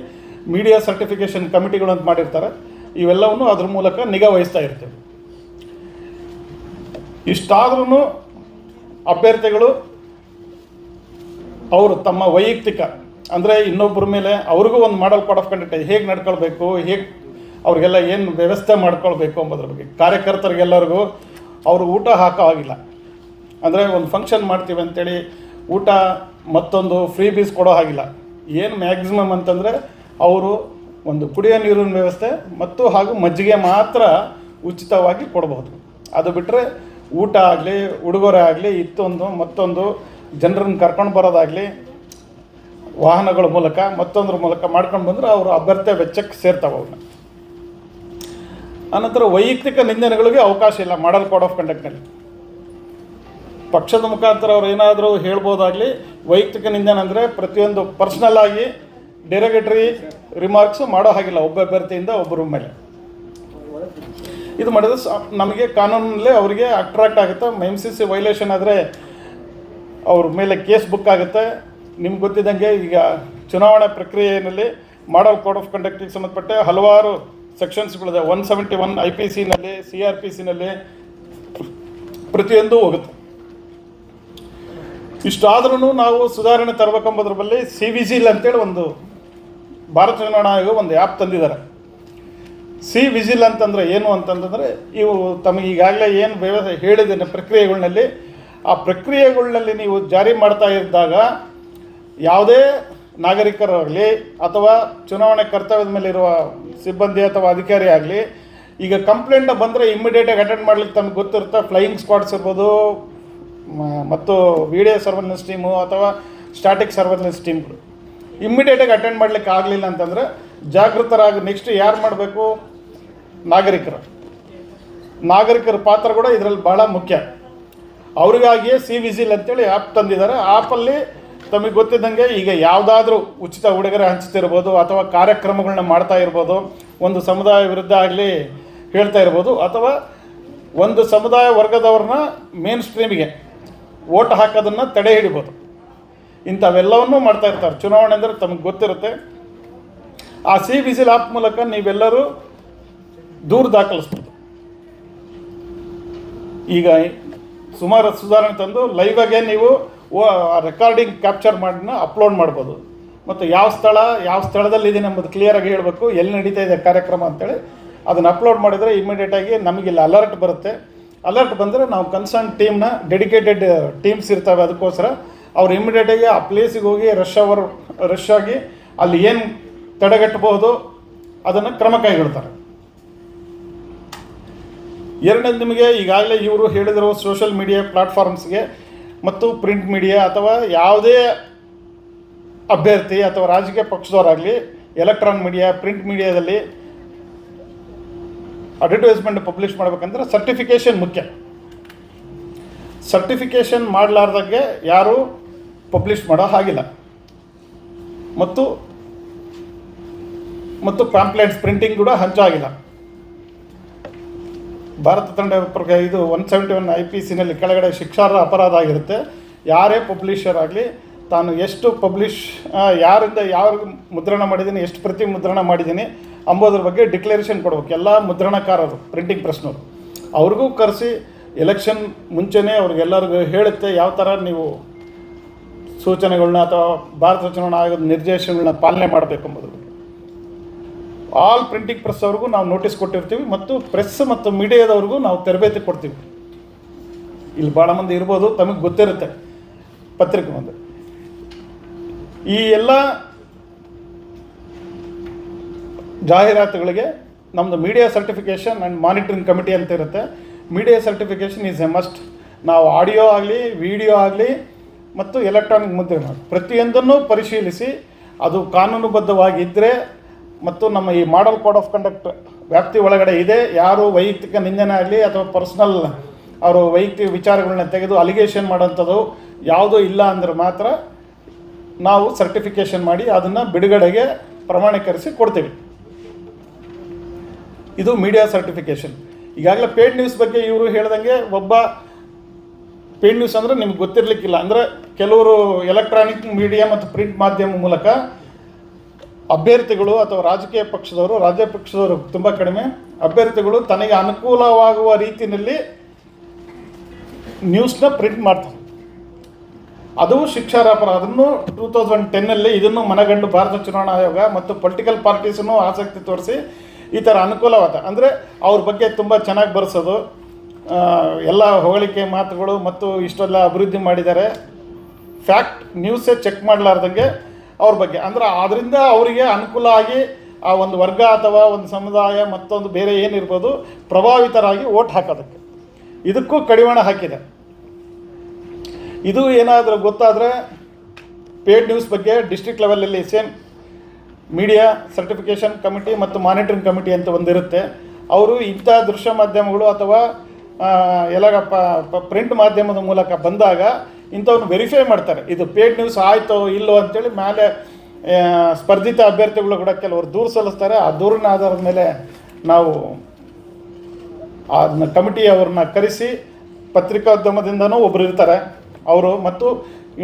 ಮೀಡಿಯಾ ಸರ್ಟಿಫಿಕೇಷನ್ ಕಮಿಟಿಗಳು ಅಂತ ಮಾಡಿರ್ತಾರೆ. ಇವೆಲ್ಲವನ್ನು ಅದ್ರ ಮೂಲಕ ನಿಗಾ ವಹಿಸ್ತಾ ಇರ್ತೇವೆ. ಇಷ್ಟಾದ್ರೂ ಅಭ್ಯರ್ಥಿಗಳು ಅವರು ತಮ್ಮ ವೈಯಕ್ತಿಕ, ಅಂದರೆ ಇನ್ನೊಬ್ಬರ ಮೇಲೆ ಅವ್ರಿಗೂ ಒಂದು ಮಾಡಲ್ ಕೋಡ್ ಆಫ್ ಕಂಡಕ್ಟ್ ಹೇಗೆ ನಡ್ಕೊಳ್ಬೇಕು, ಹೇಗೆ ಅವ್ರಿಗೆಲ್ಲ ಏನು ವ್ಯವಸ್ಥೆ ಮಾಡ್ಕೊಳ್ಬೇಕು ಎಂಬುದ್ರ ಬಗ್ಗೆ. ಕಾರ್ಯಕರ್ತರಿಗೆಲ್ಲರಿಗೂ ಅವರು ಊಟ ಹಾಕೋ ಆಗಿಲ್ಲ ಅಂದರೆ ಒಂದು ಫಂಕ್ಷನ್ ಮಾಡ್ತೀವಿ ಅಂತೇಳಿ ಊಟ ಮತ್ತೊಂದು ಫ್ರೀ ಬೀಸ್ ಕೊಡೋ ಹಾಗಿಲ್ಲ. ಏನು ಮ್ಯಾಕ್ಸಿಮಮ್ ಅಂತಂದರೆ ಅವರು ಒಂದು ಕುಡಿಯೋ ನೀರಿನ ವ್ಯವಸ್ಥೆ ಮತ್ತು ಹಾಗೂ ಮಜ್ಜಿಗೆ ಮಾತ್ರ ಉಚಿತವಾಗಿ ಕೊಡಬಹುದು. ಅದು ಬಿಟ್ಟರೆ ಊಟ ಆಗಲಿ, ಉಡುಗೊರೆ ಆಗಲಿ, ಇತ್ತೊಂದು, ಮತ್ತೊಂದು, ಜನರನ್ನು ಕರ್ಕೊಂಡು ಬರೋದಾಗಲಿ, ವಾಹನಗಳ ಮೂಲಕ, ಮತ್ತೊಂದ್ರ ಮೂಲಕ ಮಾಡ್ಕೊಂಡು ಬಂದರೆ ಅವರು ಅಭ್ಯರ್ಥಿ ವೆಚ್ಚಕ್ಕೆ ಸೇರ್ತಾವೆ ಅವನ್ನ ಆನಂತರ ವೈಯಕ್ತಿಕ ನಿಂದನೆಗಳಿಗೆ ಅವಕಾಶ ಇಲ್ಲ, ಮಾಡಲ್ ಕೋಡ್ ಆಫ್ ಕಂಡಕ್ಟ್ನಲ್ಲಿ. ಪಕ್ಷದ ಮುಖಾಂತರ ಅವ್ರು ಏನಾದರೂ ಹೇಳ್ಬೋದಾಗಲಿ, ವೈಯಕ್ತಿಕ ನಿಂದನೆ ಅಂದರೆ ಪ್ರತಿಯೊಂದು ಪರ್ಸ್ನಲ್ ಆಗಿ ಡೆರಗೇಟರಿ ರಿಮಾರ್ಕ್ಸ್ ಮಾಡೋ ಹಾಗಿಲ್ಲ. ಒಬ್ಬ ಅಭ್ಯರ್ಥಿಯಿಂದ ಒಬ್ಬರು ಮೇಲೆ ಇದು ಮಾಡಿದ್ರೆ ನಮಗೆ ಕಾನೂನಲ್ಲಿ ಅವರಿಗೆ ಅಟ್ರಾಕ್ಟ್ ಆಗುತ್ತೆ. ಎಂ ಸಿ ಸಿ ವೈಲೇಷನ್ ಆದರೆ ಅವ್ರ ಮೇಲೆ ಕೇಸ್ ಬುಕ್ ಆಗುತ್ತೆ. ನಿಮ್ಗೆ ಗೊತ್ತಿದ್ದಂಗೆ ಈಗ ಚುನಾವಣಾ ಪ್ರಕ್ರಿಯೆಯಲ್ಲಿ ಮಾಡಲ್ ಕೋಡ್ ಆಫ್ ಕಂಡಕ್ಟಿಗೆ ಸಂಬಂಧಪಟ್ಟ ಹಲವಾರು ಸೆಕ್ಷನ್ಸ್ಗಳಿದೆ one seventy one I P ಸಿನಲ್ಲಿ C R P ಸಿನಲ್ಲಿ ಪ್ರತಿಯೊಂದು ಹೋಗುತ್ತೆ. ಇಷ್ಟಾದ್ರೂ ನಾವು ಸುಧಾರಣೆ ತರಬೇಕೆಂಬುದ್ರ ಬಳಿ ಸಿ ವಿ ಜಿಲ್ ಅಂತೇಳಿ ಒಂದು ಭಾರತ ಚುನಾವಣಾ ಆಯೋಗ ಒಂದು ಆ್ಯಪ್ ತಂದಿದ್ದಾರೆ. ಸಿ ವಿಜಿಲ್ ಅಂತಂದರೆ ಏನು ಅಂತಂತಂದರೆ ಇವು ತಮಗೆ ಈಗಾಗಲೇ ಏನು ವ್ಯವಸ್ಥೆ ಹೇಳಿದ್ದೇನೆ ಪ್ರಕ್ರಿಯೆಗಳಲ್ಲಿ ಆ ಪ್ರಕ್ರಿಯೆಗಳಲ್ಲಿ ನೀವು ಜಾರಿ ಮಾಡ್ತಾ ಇದ್ದಾಗ ಯಾವುದೇ ನಾಗರಿಕರಾಗಲಿ ಅಥವಾ ಚುನಾವಣೆ ಕರ್ತವ್ಯದ ಮೇಲೆ ಇರುವ ಸಿಬ್ಬಂದಿ ಅಥವಾ ಅಧಿಕಾರಿ ಆಗಲಿ, ಈಗ ಕಂಪ್ಲೇಂಟ್ ಬಂದರೆ ಇಮ್ಮಿಡಿಯೇಟಾಗಿ ಅಟೆಂಡ್ ಮಾಡ್ಲಿಕ್ಕೆ ತಮಗೆ ಗೊತ್ತಿರುತ್ತೆ. ಫ್ಲೈಯಿಂಗ್ ಸ್ಕ್ವಾಡ್ಸ್ ಇರ್ಬೋದು ಮತ್ತು ವಿಡಿಯೋ ಸರ್ವೆಲೆನ್ಸ್ ಟೀಮು ಅಥವಾ ಸ್ಟಾಟಿಕ್ ಸರ್ವೆಲೆನ್ಸ್ ಟೀಮ್ಗಳು ಇಮ್ಮಿಡಿಯೇಟಾಗಿ ಅಟೆಂಡ್ ಮಾಡ್ಲಿಕ್ಕೆ ಆಗಲಿಲ್ಲ ಅಂತಂದರೆ ಜಾಗೃತರಾಗಿ ನೆಕ್ಸ್ಟ್ ಯಾರು ಮಾಡಬೇಕು? ನಾಗರಿಕರು. ನಾಗರಿಕರ ಪಾತ್ರ ಕೂಡ ಇದರಲ್ಲಿ ಭಾಳ ಮುಖ್ಯ. ಅವರಿಗಾಗಿಯೇ ಸಿ ವಿಜಿಲ್ ಅಂತೇಳಿ ಆ್ಯಪ್ ತಂದಿದ್ದಾರೆ. ಆ್ಯಪಲ್ಲಿ ತಮಗೆ ಗೊತ್ತಿದ್ದಂಗೆ ಈಗ ಯಾವುದಾದ್ರೂ ಉಚಿತ ಉಡುಗೊರೆ ಹಂಚ್ತಿರ್ಬೋದು ಅಥವಾ ಕಾರ್ಯಕ್ರಮಗಳನ್ನ ಮಾಡ್ತಾ ಇರ್ಬೋದು. ಒಂದು ಸಮುದಾಯ ವಿರುದ್ಧ ಆಗಲಿ ಹೇಳ್ತಾ ಇರ್ಬೋದು. ಅಥವಾ ಒಂದು ಸಮುದಾಯ ವರ್ಗದವ್ರನ್ನ ಮೇನ್ ಸ್ಟ್ರೀಮಿಗೆ ಓಟ್ ಹಾಕೋದನ್ನು ತಡೆ ಹಿಡಿಬೋದು. ಇಂಥವೆಲ್ಲವನ್ನೂ ಮಾಡ್ತಾ ಇರ್ತಾರೆ. ಚುನಾವಣೆ ಅಂದರೆ ತಮಗೆ ಗೊತ್ತಿರುತ್ತೆ. ಆ ಸಿ ವಿಸಿಲ್ ಆ್ಯಪ್ ಮೂಲಕ ನೀವೆಲ್ಲರೂ ದೂರು ದಾಖಲಿಸ್ಬೋದು. ಈಗ ಸುಮಾರು ಸುಧಾರಣೆ ತಂದು ಲೈವಾಗೆ ನೀವು ರೆಕಾರ್ಡಿಂಗ್ ಕ್ಯಾಪ್ಚರ್ ಮಾಡಿನ ಅಪ್ಲೋಡ್ ಮಾಡ್ಬೋದು. ಮತ್ತು ಯಾವ ಸ್ಥಳ, ಯಾವ ಸ್ಥಳದಲ್ಲಿ ಎಂಬುದು ಕ್ಲಿಯರಾಗಿ ಹೇಳಬೇಕು. ಎಲ್ಲಿ ನಡೀತಾ ಇದೆ ಕಾರ್ಯಕ್ರಮ ಅಂತೇಳಿ ಅದನ್ನು ಅಪ್ಲೋಡ್ ಮಾಡಿದರೆ ಇಮಿಡಿಯೇಟಾಗಿ ನಮಗಿಲ್ಲಿ ಅಲರ್ಟ್ ಬರುತ್ತೆ. ಅಲರ್ಟ್ ಬಂದರೆ ನಾವು ಕನ್ಸರ್ನ್ ಟೀಮ್ನ ಡೆಡಿಕೇಟೆಡ್ ಟೀಮ್ಸ್ ಇರ್ತವೆ ಅದಕ್ಕೋಸ್ಕರ ಅವ್ರು ಇಮಿಡಿಯೇಟಾಗಿ ಆ ಪ್ಲೇಸಿಗೆ ಹೋಗಿ ರಶ್ ಅವರ್ ರಶ್ ಆಗಿ ಅಲ್ಲಿ ಏನು ತಡೆಗಟ್ಟಬಹುದು ಅದನ್ನು ಕ್ರಮ ಕೈಗೊಳ್ತಾರೆ. ಎರಡನೇ ನಿಮಗೆ ಈಗಾಗಲೇ ಇವರು ಹೇಳಿದರು ಸೋಷಲ್ ಮೀಡಿಯಾ ಪ್ಲಾಟ್ಫಾರ್ಮ್ಸ್ಗೆ ಮತ್ತು ಪ್ರಿಂಟ್ ಮೀಡಿಯಾ ಅಥವಾ ಯಾವುದೇ ಅಭ್ಯರ್ಥಿ ಅಥವಾ ರಾಜಕೀಯ ಪಕ್ಷದವರಾಗಲಿ ಎಲೆಕ್ಟ್ರಾನ್ ಮೀಡಿಯಾ ಪ್ರಿಂಟ್ ಮೀಡಿಯಾದಲ್ಲಿ ಅಡ್ವರ್ಟೈಸ್ಮೆಂಟ್ ಪಬ್ಲಿಷ್ ಮಾಡಬೇಕಂದ್ರೆ ಸರ್ಟಿಫಿಕೇಷನ್ ಮುಖ್ಯ. ಸರ್ಟಿಫಿಕೇಷನ್ ಮಾಡಲಾರ್ದಾಗೆ ಯಾರೂ ಪಬ್ಲಿಷ್ ಮಾಡೋ ಹಾಗಿಲ್ಲ. ಮತ್ತು ಮತ್ತು ಪ್ಯಾಂಪ್ಲೆಟ್ಸ್ ಪ್ರಿಂಟಿಂಗ್ ಕೂಡ ಹಂಚೋ ಆಗಿಲ್ಲ ಭಾರತ ತಂಡ ಪ್ರಕಾರ ಇದು one seventy one I P ಸಿನಲ್ಲಿ ಕೆಳಗಡೆ ಶಿಕ್ಷಾರ್ಹ ಅಪರಾಧ ಆಗಿರುತ್ತೆ. ಯಾರೇ ಪಬ್ಲಿಷರ್ ಆಗಲಿ, ತಾನು ಎಷ್ಟು ಪಬ್ಲಿಷ್ ಯಾರಿಂದ ಯಾವ ಮುದ್ರಣ ಮಾಡಿದ್ದೀನಿ, ಎಷ್ಟು ಪ್ರತಿ ಮುದ್ರಣ ಮಾಡಿದ್ದೀನಿ ಅಂಬೋದ್ರ ಬಗ್ಗೆ ಡಿಕ್ಲರೇಷನ್ ಕೊಡ್ಬೇಕು. ಎಲ್ಲ ಮುದ್ರಣಕಾರರು ಪ್ರಿಂಟಿಂಗ್ ಪ್ರೆಸ್ನವರು ಅವ್ರಿಗೂ ಕರೆಸಿ ಎಲೆಕ್ಷನ್ ಮುಂಚೆನೇ ಅವ್ರಿಗೆಲ್ಲರಿಗೂ ಹೇಳುತ್ತೆ, ಯಾವ ಥರ ನೀವು ಸೂಚನೆಗಳನ್ನ ಅಥವಾ ಭಾರತ ಚುನಾವಣಾ ಆಯೋಗದ ನಿರ್ದೇಶನಗಳನ್ನ ಪಾಲನೆ ಮಾಡಬೇಕು ಎಂಬುದ್ರ ಬಗ್ಗೆ ಆಲ್ ಪ್ರಿಂಟಿಂಗ್ ಪ್ರೆಸ್ ಅವ್ರಿಗೂ ನಾವು ನೋಟಿಸ್ ಕೊಟ್ಟಿರ್ತೀವಿ ಮತ್ತು ಪ್ರೆಸ್ ಮತ್ತು ಮೀಡಿಯಾದವ್ರಿಗೂ ನಾವು ತರಬೇತಿ ಕೊಡ್ತೀವಿ. ಇಲ್ಲಿ ಭಾಳ ಮಂದಿ ಇರ್ಬೋದು, ತಮಗೆ ಗೊತ್ತಿರುತ್ತೆ ಪತ್ರಿಕೆ ಮುಂದೆ ಈ ಎಲ್ಲ ಜಾಹೀರಾತುಗಳಿಗೆ ನಮ್ಮದು media certification and monitoring committee ಅಂತ ಇರುತ್ತೆ. Media certification is a must ನಾವು ಆಡಿಯೋ ಆಗಲಿ ವಿಡಿಯೋ ಆಗಲಿ ಮತ್ತು ಎಲೆಕ್ಟ್ರಾನಿಕ್ ಮುದ್ರಣ ಪ್ರತಿಯೊಂದನ್ನು ಪರಿಶೀಲಿಸಿ, ಅದು ಕಾನೂನುಬದ್ಧವಾಗಿದ್ದರೆ ಮತ್ತು ನಮ್ಮ ಈ ಮಾಡಲ್ ಕೋಡ್ ಆಫ್ ಕಂಡಕ್ಟ್ ವ್ಯಾಪ್ತಿ ಒಳಗಡೆ ಇದೆ. ಯಾರು ವೈಯಕ್ತಿಕ ನಿಂದನೆ ಆಗಲಿ ಅಥವಾ ಪರ್ಸ್ನಲ್ ಅವರು ವೈಯಕ್ತಿಕ ವಿಚಾರಗಳನ್ನ ತೆಗೆದು ಅಲಿಗೇಷನ್ ಮಾಡೋಂಥದ್ದು ಯಾವುದೂ ಇಲ್ಲ ಅಂದ್ರೆ ಮಾತ್ರ ನಾವು ಸರ್ಟಿಫಿಕೇಷನ್ ಮಾಡಿ ಅದನ್ನು ಬಿಡುಗಡೆಗೆ ಪ್ರಮಾಣೀಕರಿಸಿ ಕೊಡ್ತೀವಿ. ಇದು ಮೀಡಿಯಾ ಸರ್ಟಿಫಿಕೇಷನ್. ಈಗಾಗಲೇ ಪೇಡ್ ನ್ಯೂಸ್ ಬಗ್ಗೆ ಇವರು ಹೇಳ್ದಂಗೆ ಒಬ್ಬ ಪೇಡ್ ನ್ಯೂಸ್ ಅಂದರೆ ನಿಮ್ಗೆ ಗೊತ್ತಿರಲಿಕ್ಕಿಲ್ಲ. ಅಂದರೆ ಕೆಲವರು ಎಲೆಕ್ಟ್ರಾನಿಕ್ ಮೀಡಿಯಾ ಮತ್ತು ಪ್ರಿಂಟ್ ಮಾಧ್ಯಮ ಮೂಲಕ ಅಭ್ಯರ್ಥಿಗಳು ಅಥವಾ ರಾಜಕೀಯ ಪಕ್ಷದವರು, ರಾಜ್ಯ ಪಕ್ಷದವರು ತುಂಬ ಕಡಿಮೆ. ಅಭ್ಯರ್ಥಿಗಳು ತನಗೆ ಅನುಕೂಲವಾಗುವ ರೀತಿಯಲ್ಲಿ ನ್ಯೂಸ್ನ ಪ್ರಿಂಟ್ ಮಾಡ್ತಾರೆ. ಅದು ಶಿಕ್ಷಾರ್ಹಪರ ಅದನ್ನು ಟೂ ತೌಸಂಡ್ ಟೆನ್ನಲ್ಲಿ ಇದನ್ನು ಮನಗಂಡು ಭಾರತ ಚುನಾವಣಾ ಆಯೋಗ ಮತ್ತು ಪೊಲಿಟಿಕಲ್ ಪಾರ್ಟೀಸನ್ನು ಆಸಕ್ತಿ ತೋರಿಸಿ ಈ ಥರ ಅನುಕೂಲವಾದ. ಅಂದರೆ ಅವ್ರ ಬಗ್ಗೆ ತುಂಬ ಚೆನ್ನಾಗಿ ಬರೆಸೋದು. ಎಲ್ಲ ಹೊಗಳಿಕೆ ಮಾತುಗಳು ಮತ್ತು ಇಷ್ಟೆಲ್ಲ ಅಭಿವೃದ್ಧಿ ಮಾಡಿದ್ದಾರೆ. ಫ್ಯಾಕ್ಟ್ ನ್ಯೂಸೇ ಚೆಕ್ ಮಾಡಲಾರ್ದಂಗೆ ಅವ್ರ ಬಗ್ಗೆ. ಅಂದ್ರೆ ಅದರಿಂದ ಅವರಿಗೆ ಅನುಕೂಲ ಆಗಿ ಆ ಒಂದು ವರ್ಗ ಅಥವಾ ಒಂದು ಸಮುದಾಯ ಮತ್ತೊಂದು ಬೇರೆ ಏನಿರ್ಬೋದು ಪ್ರಭಾವಿತರಾಗಿ ಓಟ್ ಹಾಕೋದಕ್ಕೆ. ಇದಕ್ಕೂ ಕಡಿವಾಣ ಹಾಕಿದೆ. ಇದು ಏನಾದರೂ ಗೊತ್ತಾದರೆ ಪೇಡ್ ನ್ಯೂಸ್ ಬಗ್ಗೆ ಡಿಸ್ಟ್ರಿಕ್ಟ್ ಲೆವೆಲಲ್ಲಿ ಸೇಮ್ ಮೀಡಿಯಾ ಸರ್ಟಿಫಿಕೇಷನ್ ಕಮಿಟಿ ಮತ್ತು ಮಾನಿಟರಿಂಗ್ ಕಮಿಟಿ ಅಂತ ಒಂದಿರುತ್ತೆ. ಅವರು ಇಂಥ ದೃಶ್ಯ ಮಾಧ್ಯಮಗಳು ಅಥವಾ ಎಲ್ಲ ಪ್ರಿಂಟ್ ಮಾಧ್ಯಮದ ಮೂಲಕ ಬಂದಾಗ ಇಂಥವ್ನ ವೆರಿಫೈ ಮಾಡ್ತಾರೆ. ಇದು ಪೇಡ್ ನ್ಯೂಸ್ ಆಯಿತೋ ಇಲ್ಲೋ ಅಂತೇಳಿ ಮೇಲೆ ಸ್ಪರ್ಧಿತ ಅಭ್ಯರ್ಥಿಗಳು ಕೂಡ ಕೆಲವರು ದೂರು ಸಲ್ಲಿಸ್ತಾರೆ. ಆ ದೂರಿನ ಆಧಾರದ ಮೇಲೆ ನಾವು ಅದನ್ನ ಕಮಿಟಿ ಅವ್ರನ್ನ ಕರೆಸಿ ಪತ್ರಿಕೋದ್ಯಮದಿಂದನೂ ಒಬ್ಬರು ಇರ್ತಾರೆ. ಅವರು ಮತ್ತು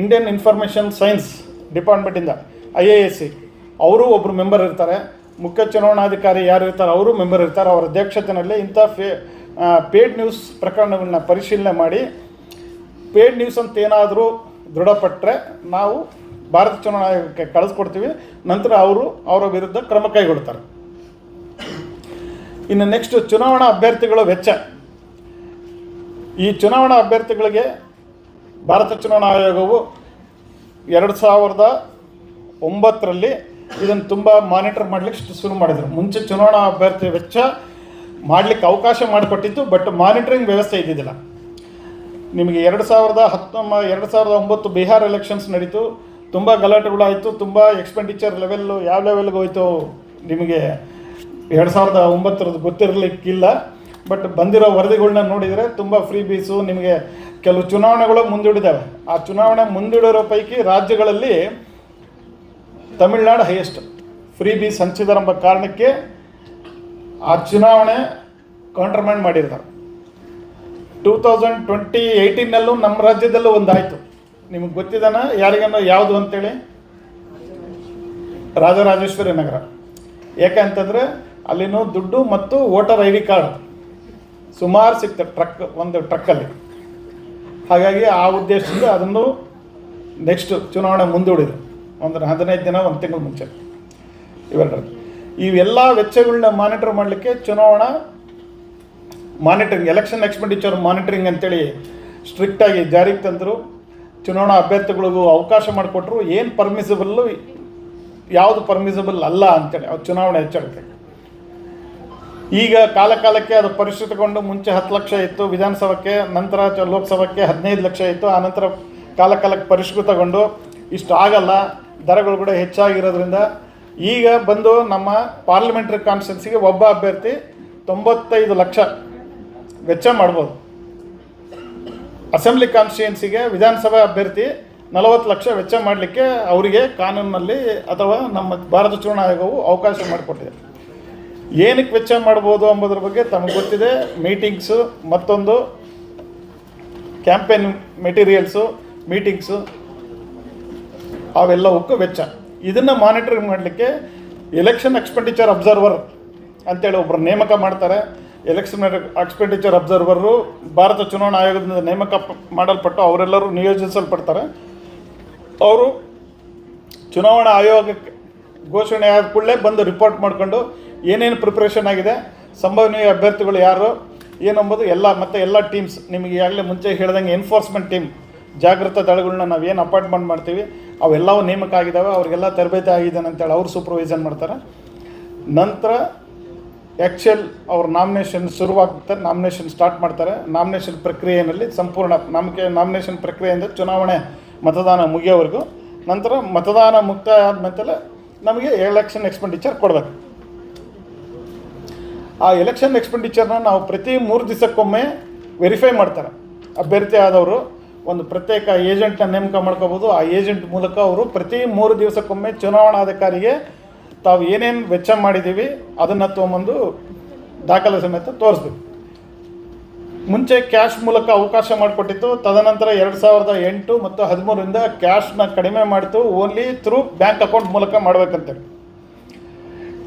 ಇಂಡಿಯನ್ ಇನ್ಫಾರ್ಮೇಷನ್ ಸೈನ್ಸ್ ಡಿಪಾರ್ಟ್ಮೆಂಟಿಂದ ಐ ಎ ಎಸ್ ಸಿ. ಅವರು ಒಬ್ಬರು ಮೆಂಬರ್ ಇರ್ತಾರೆ. ಮುಖ್ಯ ಚುನಾವಣಾಧಿಕಾರಿ ಯಾರು ಇರ್ತಾರೆ ಅವರು ಮೆಂಬರ್ ಇರ್ತಾರೆ. ಅವರ ಅಧ್ಯಕ್ಷತೆಯಲ್ಲಿ ಇಂಥ ಫೇ ಪೇಡ್ ನ್ಯೂಸ್ ಪ್ರಕರಣಗಳನ್ನ ಪರಿಶೀಲನೆ ಮಾಡಿ. ಪೇಡ್ ನ್ಯೂಸ್ ಅಂತ ಏನಾದರೂ ದೃಢಪಟ್ಟರೆ ನಾವು ಭಾರತ ಚುನಾವಣಾ ಆಯೋಗಕ್ಕೆ ಕಳಿಸ್ಕೊಡ್ತೀವಿ. ನಂತರ ಅವರು ಅವರ ವಿರುದ್ಧ ಕ್ರಮ ಕೈಗೊಳ್ತಾರೆ. ಇನ್ನು ನೆಕ್ಸ್ಟ್ ಚುನಾವಣಾ ಅಭ್ಯರ್ಥಿಗಳ ವೆಚ್ಚ. ಈ ಚುನಾವಣಾ ಅಭ್ಯರ್ಥಿಗಳಿಗೆ ಭಾರತ ಚುನಾವಣಾ ಆಯೋಗವು ಎರಡು ಸಾವಿರದ ಒಂಬತ್ತರಲ್ಲಿ ಇದನ್ನು ತುಂಬ ಮಾನಿಟರ್ ಮಾಡಲಿಕ್ಕೆ ಶುರು ಮಾಡಿದರು. ಮುಂಚೆ ಚುನಾವಣಾ ಅಭ್ಯರ್ಥಿ ವೆಚ್ಚ ಮಾಡಲಿಕ್ಕೆ ಅವಕಾಶ ಮಾಡಿಕೊಟ್ಟಿತ್ತು ಬಟ್ ಮಾನಿಟರಿಂಗ್ ವ್ಯವಸ್ಥೆ ಇದ್ದಿದ್ದಿಲ್ಲ. ನಿಮಗೆ ಎರಡು ಸಾವಿರದ ಹತ್ತೊಂಬ, ಎರಡು ಸಾವಿರದ ಒಂಬತ್ತು ಬಿಹಾರ್ ಎಲೆಕ್ಷನ್ಸ್ ನಡೀತು. ತುಂಬ ಗಲಾಟೆಗಳಾಯಿತು, ತುಂಬ ಎಕ್ಸ್ಪೆಂಡಿಚರ್ ಲೆವೆಲ್ಲು ಯಾವ ಲೆವೆಲ್ಗೆ ಹೋಯ್ತು ನಿಮಗೆ ಎರಡು ಸಾವಿರದ ಒಂಬತ್ತರದ್ದು ಗೊತ್ತಿರಲಿಕ್ಕಿಲ್ಲ. ಬಟ್ ಬಂದಿರೋ ವರದಿಗಳನ್ನ ನೋಡಿದರೆ ತುಂಬ ಫ್ರೀ ಬೀಸು ನಿಮಗೆ ಕೆಲವು ಚುನಾವಣೆಗಳು ಮುಂದೂಡಿದ್ದಾವೆ. ಆ ಚುನಾವಣೆ ಮುಂದೂಡಿರೋ ಪೈಕಿ ರಾಜ್ಯಗಳಲ್ಲಿ ತಮಿಳ್ನಾಡು ಹೈಯೆಸ್ಟ್ ಫ್ರೀ ಬೀಸ್ ಹಂಚಿದಾರೆಂಬ ಕಾರಣಕ್ಕೆ ಆ ಚುನಾವಣೆ ಕಾಂಟ್ರಮೈಂಡ್ ಮಾಡಿರ್ತಾರೆ. ಟೂ ತೌಸಂಡ್ ಟ್ವೆಂಟಿ ಏಯ್ಟೀನಲ್ಲೂ ನಮ್ಮ ರಾಜ್ಯದಲ್ಲೂ ಒಂದಾಯಿತು. ನಿಮಗೆ ಗೊತ್ತಿದ್ದಾನ ಯಾರಿಗನ್ನ ಯಾವುದು ಅಂತೇಳಿ? ರಾಜರಾಜೇಶ್ವರಿ ನಗರ. ಯಾಕಂತಂದರೆ ಅಲ್ಲಿನೂ ದುಡ್ಡು ಮತ್ತು ವೋಟರ್ ಐ ಡಿ ಕಾರ್ಡ್ ಸುಮಾರು ಸಿಗ್ತದೆ ಟ್ರಕ್, ಒಂದು ಟ್ರಕ್ಕಲ್ಲಿ. ಹಾಗಾಗಿ ಆ ಉದ್ದೇಶದಿಂದ ಅದನ್ನು ನೆಕ್ಸ್ಟ್ ಚುನಾವಣೆ ಮುಂದೂಡಿದ್ರು. ಒಂದು ಹದಿನೈದು ದಿನ, ಒಂದು ತಿಂಗಳು ಮುಂಚೆ. ಇವೆರಡರಲ್ಲಿ. ಇವೆಲ್ಲ ವೆಚ್ಚಗಳನ್ನ ಮಾನಿಟರ್ ಮಾಡಲಿಕ್ಕೆ ಚುನಾವಣಾ ಮಾನಿಟರಿಂಗ್ ಎಲೆಕ್ಷನ್ ಎಕ್ಸ್ಪೆಂಡಿಚರ್ ಮಾನಿಟರಿಂಗ್ ಅಂತೇಳಿ ಸ್ಟ್ರಿಕ್ಟಾಗಿ ಜಾರಿಗೆ ತಂದರು. ಚುನಾವಣಾ ಅಭ್ಯರ್ಥಿಗಳಿಗೂ ಅವಕಾಶ ಮಾಡಿಕೊಟ್ರು. ಏನು ಪರ್ಮಿಸಿಬಲ್ಲು ಯಾವುದು ಪರ್ಮಿಸಬಲ್ ಅಲ್ಲ ಅಂತೇಳಿ. ಅವ್ರು ಚುನಾವಣೆ ಎಚ್ಚರಿಕೆ. ಈಗ ಕಾಲ ಕಾಲಕ್ಕೆ ಅದು ಪರಿಷ್ಕೃತಗೊಂಡು ಮುಂಚೆ ಹತ್ತು ಲಕ್ಷ ಇತ್ತು. ವಿಧಾನಸಭೆಗೆ ನಂತರ ಚ- ಲೋಕಸಭೆಗೆ ಹದಿನೈದು ಲಕ್ಷ ಇತ್ತು. ಆನಂತರ ಕಾಲ ಕಾಲಕ್ಕೆ ಪರಿಷ್ಕೃತಗೊಂಡು ಇಷ್ಟು ಆಗಲ್ಲ. ದರಗಳು ಕೂಡ ಹೆಚ್ಚಾಗಿರೋದ್ರಿಂದ ಈಗ ಬಂದು ನಮ್ಮ ಪಾರ್ಲಿಮೆಂಟ್ರಿ ಕಾನ್ಸ್ಟೆನ್ಸಿಗೆ ಒಬ್ಬ ಅಭ್ಯರ್ಥಿ ತೊಂಬತ್ತೈದು ಲಕ್ಷ ವೆಚ್ಚ ಮಾಡ್ಬೋದು. ಅಸೆಂಬ್ಲಿ ಕಾನ್ಸ್ಟಿಟ್ಯೂನ್ಸಿಗೆ ವಿಧಾನಸಭಾ ಅಭ್ಯರ್ಥಿ ನಲವತ್ತು ಲಕ್ಷ ವೆಚ್ಚ ಮಾಡಲಿಕ್ಕೆ ಅವರಿಗೆ ಕಾನೂನಿನಲ್ಲಿ ಅಥವಾ ನಮ್ಮ ಭಾರತ ಚುನಾವಣಾ ಆಯೋಗವು ಅವಕಾಶ ಮಾಡಿಕೊಟ್ಟಿದೆ. ಏನಕ್ಕೆ ವೆಚ್ಚ ಮಾಡ್ಬೋದು ಎಂಬುದ್ರ ಬಗ್ಗೆ ತಮಗೆ ಗೊತ್ತಿದೆ. ಮೀಟಿಂಗ್ಸು ಮತ್ತೊಂದು ಕ್ಯಾಂಪೇನ್ ಮೆಟೀರಿಯಲ್ಸು ಮೀಟಿಂಗ್ಸು ಅವೆಲ್ಲವಕ್ಕೂ ವೆಚ್ಚ. ಇದನ್ನು ಮಾನಿಟರಿಂಗ್ ಮಾಡಲಿಕ್ಕೆ ಎಲೆಕ್ಷನ್ ಎಕ್ಸ್ಪೆಂಡಿಚರ್ ಅಬ್ಸರ್ವರ್ ಅಂತೇಳಿ ಒಬ್ಬರು ನೇಮಕ ಮಾಡ್ತಾರೆ. ಎಲೆಕ್ಷನ್ ಎಕ್ಸ್ಪೆಂಡಿಚರ್ ಅಬ್ಸರ್ವರು ಭಾರತ ಚುನಾವಣಾ ಆಯೋಗದಿಂದ ನೇಮಕ ಮಾಡಲ್ಪಟ್ಟು ಅವರೆಲ್ಲರೂ ನಿಯೋಜಿಸಲ್ಪಡ್ತಾರೆ. ಅವರು ಚುನಾವಣಾ ಆಯೋಗಕ್ಕೆ ಘೋಷಣೆ ಆದ ಕೂಡಲೇ ಬಂದು ರಿಪೋರ್ಟ್ ಮಾಡಿಕೊಂಡು ಏನೇನು ಪ್ರಿಪ್ರೇಷನ್ ಆಗಿದೆ, ಸಂಭವನೀಯ ಅಭ್ಯರ್ಥಿಗಳು ಯಾರು ಏನೆಂಬುದು ಎಲ್ಲ ಮತ್ತು ಎಲ್ಲ ಟೀಮ್ಸ್ ನಿಮಗೆ ಈಗಾಗಲೇ ಮುಂಚೆ ಹೇಳ್ದಂಗೆ ಎನ್ಫೋರ್ಸ್ಮೆಂಟ್ ಟೀಮ್ ಜಾಗೃತ ದಳಗಳನ್ನ ನಾವೇನು ಅಪಾಯಿಂಟ್ಮೆಂಟ್ ಮಾಡ್ತೀವಿ, ಅವೆಲ್ಲವೂ ನೇಮಕ ಆಗಿದ್ದಾವೆ ಅವ್ರಿಗೆಲ್ಲ ತರಬೇತಿ ಆಗಿದೆ ಅಂತೇಳಿ ಅವ್ರು ಸೂಪರ್ವೈಸನ್ ಮಾಡ್ತಾರೆ. ನಂತರ ಆ್ಯಕ್ಚುಯಲ್ ಅವ್ರ ನಾಮಿನೇಷನ್ ಶುರುವಾಗ್ತಾರೆ ನಾಮಿನೇಷನ್ ಸ್ಟಾರ್ಟ್ ಮಾಡ್ತಾರೆ. ನಾಮಿನೇಷನ್ ಪ್ರಕ್ರಿಯೆಯಲ್ಲಿ ಸಂಪೂರ್ಣ ನಮಗೆ ನಾಮಿನೇಷನ್ ಪ್ರಕ್ರಿಯೆಯಿಂದ ಚುನಾವಣೆ ಮತದಾನ ಮುಗಿಯೋವರೆಗೂ, ನಂತರ ಮತದಾನ ಮುಕ್ತಾಯ ಆದಮೇಲೆ ನಮಗೆ ಎಲೆಕ್ಷನ್ ಎಕ್ಸ್ಪೆಂಡಿಚರ್ ಕೊಡಬೇಕು. ಆ ಎಲೆಕ್ಷನ್ ಎಕ್ಸ್ಪೆಂಡಿಚರ್ನ ನಾವು ಪ್ರತಿ ಮೂರು ದಿವಸಕ್ಕೊಮ್ಮೆ ವೆರಿಫೈ ಮಾಡ್ತಾರೆ. ಅಭ್ಯರ್ಥಿ ಆದವರು ಒಂದು ಪ್ರತ್ಯೇಕ ಏಜೆಂಟ್ನ ನೇಮಕ ಮಾಡ್ಕೋಬೋದು. ಆ ಏಜೆಂಟ್ ಮೂಲಕ ಅವರು ಪ್ರತಿ ಮೂರು ದಿವಸಕ್ಕೊಮ್ಮೆ ಚುನಾವಣಾಧಿಕಾರಿಗೆ ತಾವು ಏನೇನು ವೆಚ್ಚ ಮಾಡಿದ್ದೀವಿ, ಅದನ್ನು ತೊಗೊಂಬಂದು ದಾಖಲೆ ಸಮೇತ ತೋರಿಸ್ಬೇಕು ಮುಂಚೆ ಕ್ಯಾಶ್ ಮೂಲಕ ಅವಕಾಶ ಮಾಡಿಕೊಟ್ಟಿತ್ತು. ತದನಂತರ ಎರಡು ಸಾವಿರದ ಎಂಟು ಮತ್ತು ಹದಿಮೂರರಿಂದ ಕ್ಯಾಶ್ನ ಕಡಿಮೆ ಮಾಡಿತು. ಓನ್ಲಿ ಥ್ರೂ ಬ್ಯಾಂಕ್ ಅಕೌಂಟ್ ಮೂಲಕ ಮಾಡ್ಬೇಕಂತೇಳಿ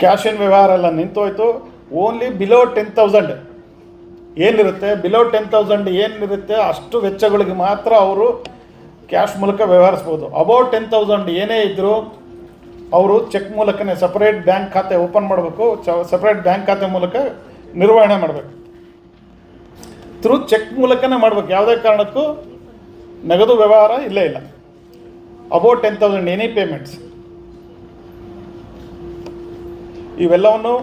ಕ್ಯಾಶಿನ ವ್ಯವಹಾರ ಎಲ್ಲ ನಿಂತೋಯ್ತು. ಓನ್ಲಿ ಬಿಲೋ ಟೆನ್ ತೌಸಂಡ್ ಏನಿರುತ್ತೆ? ಬಿಲೋ ಟೆನ್ ತೌಸಂಡ್ ಏನಿರುತ್ತೆ? ಅಷ್ಟು ವೆಚ್ಚಗಳಿಗೆ ಮಾತ್ರ ಅವರು ಕ್ಯಾಶ್ ಮೂಲಕ ವ್ಯವಹರಿಸ್ಬೋದು. ಅಬೌಟ್ ಟೆನ್ ತೌಸಂಡ್ ಏನೇ ಇದ್ದರೂ ಅವರು ಚೆಕ್ ಮೂಲಕನೇ ಸಪ್ರೇಟ್ ಬ್ಯಾಂಕ್ ಖಾತೆ ಓಪನ್ ಮಾಡಬೇಕು. ಸಪ್ರೇಟ್ ಬ್ಯಾಂಕ್ ಖಾತೆ ಮೂಲಕ ನಿರ್ವಹಣೆ ಮಾಡಬೇಕು. ಥ್ರೂ ಚೆಕ್ ಮೂಲಕನೇ ಮಾಡಬೇಕು. ಯಾವುದೇ ಕಾರಣಕ್ಕೂ ನಗದು ವ್ಯವಹಾರ ಇಲ್ಲೇ ಇಲ್ಲ. About ten thousand any payments ಇವೆಲ್ಲವನ್ನು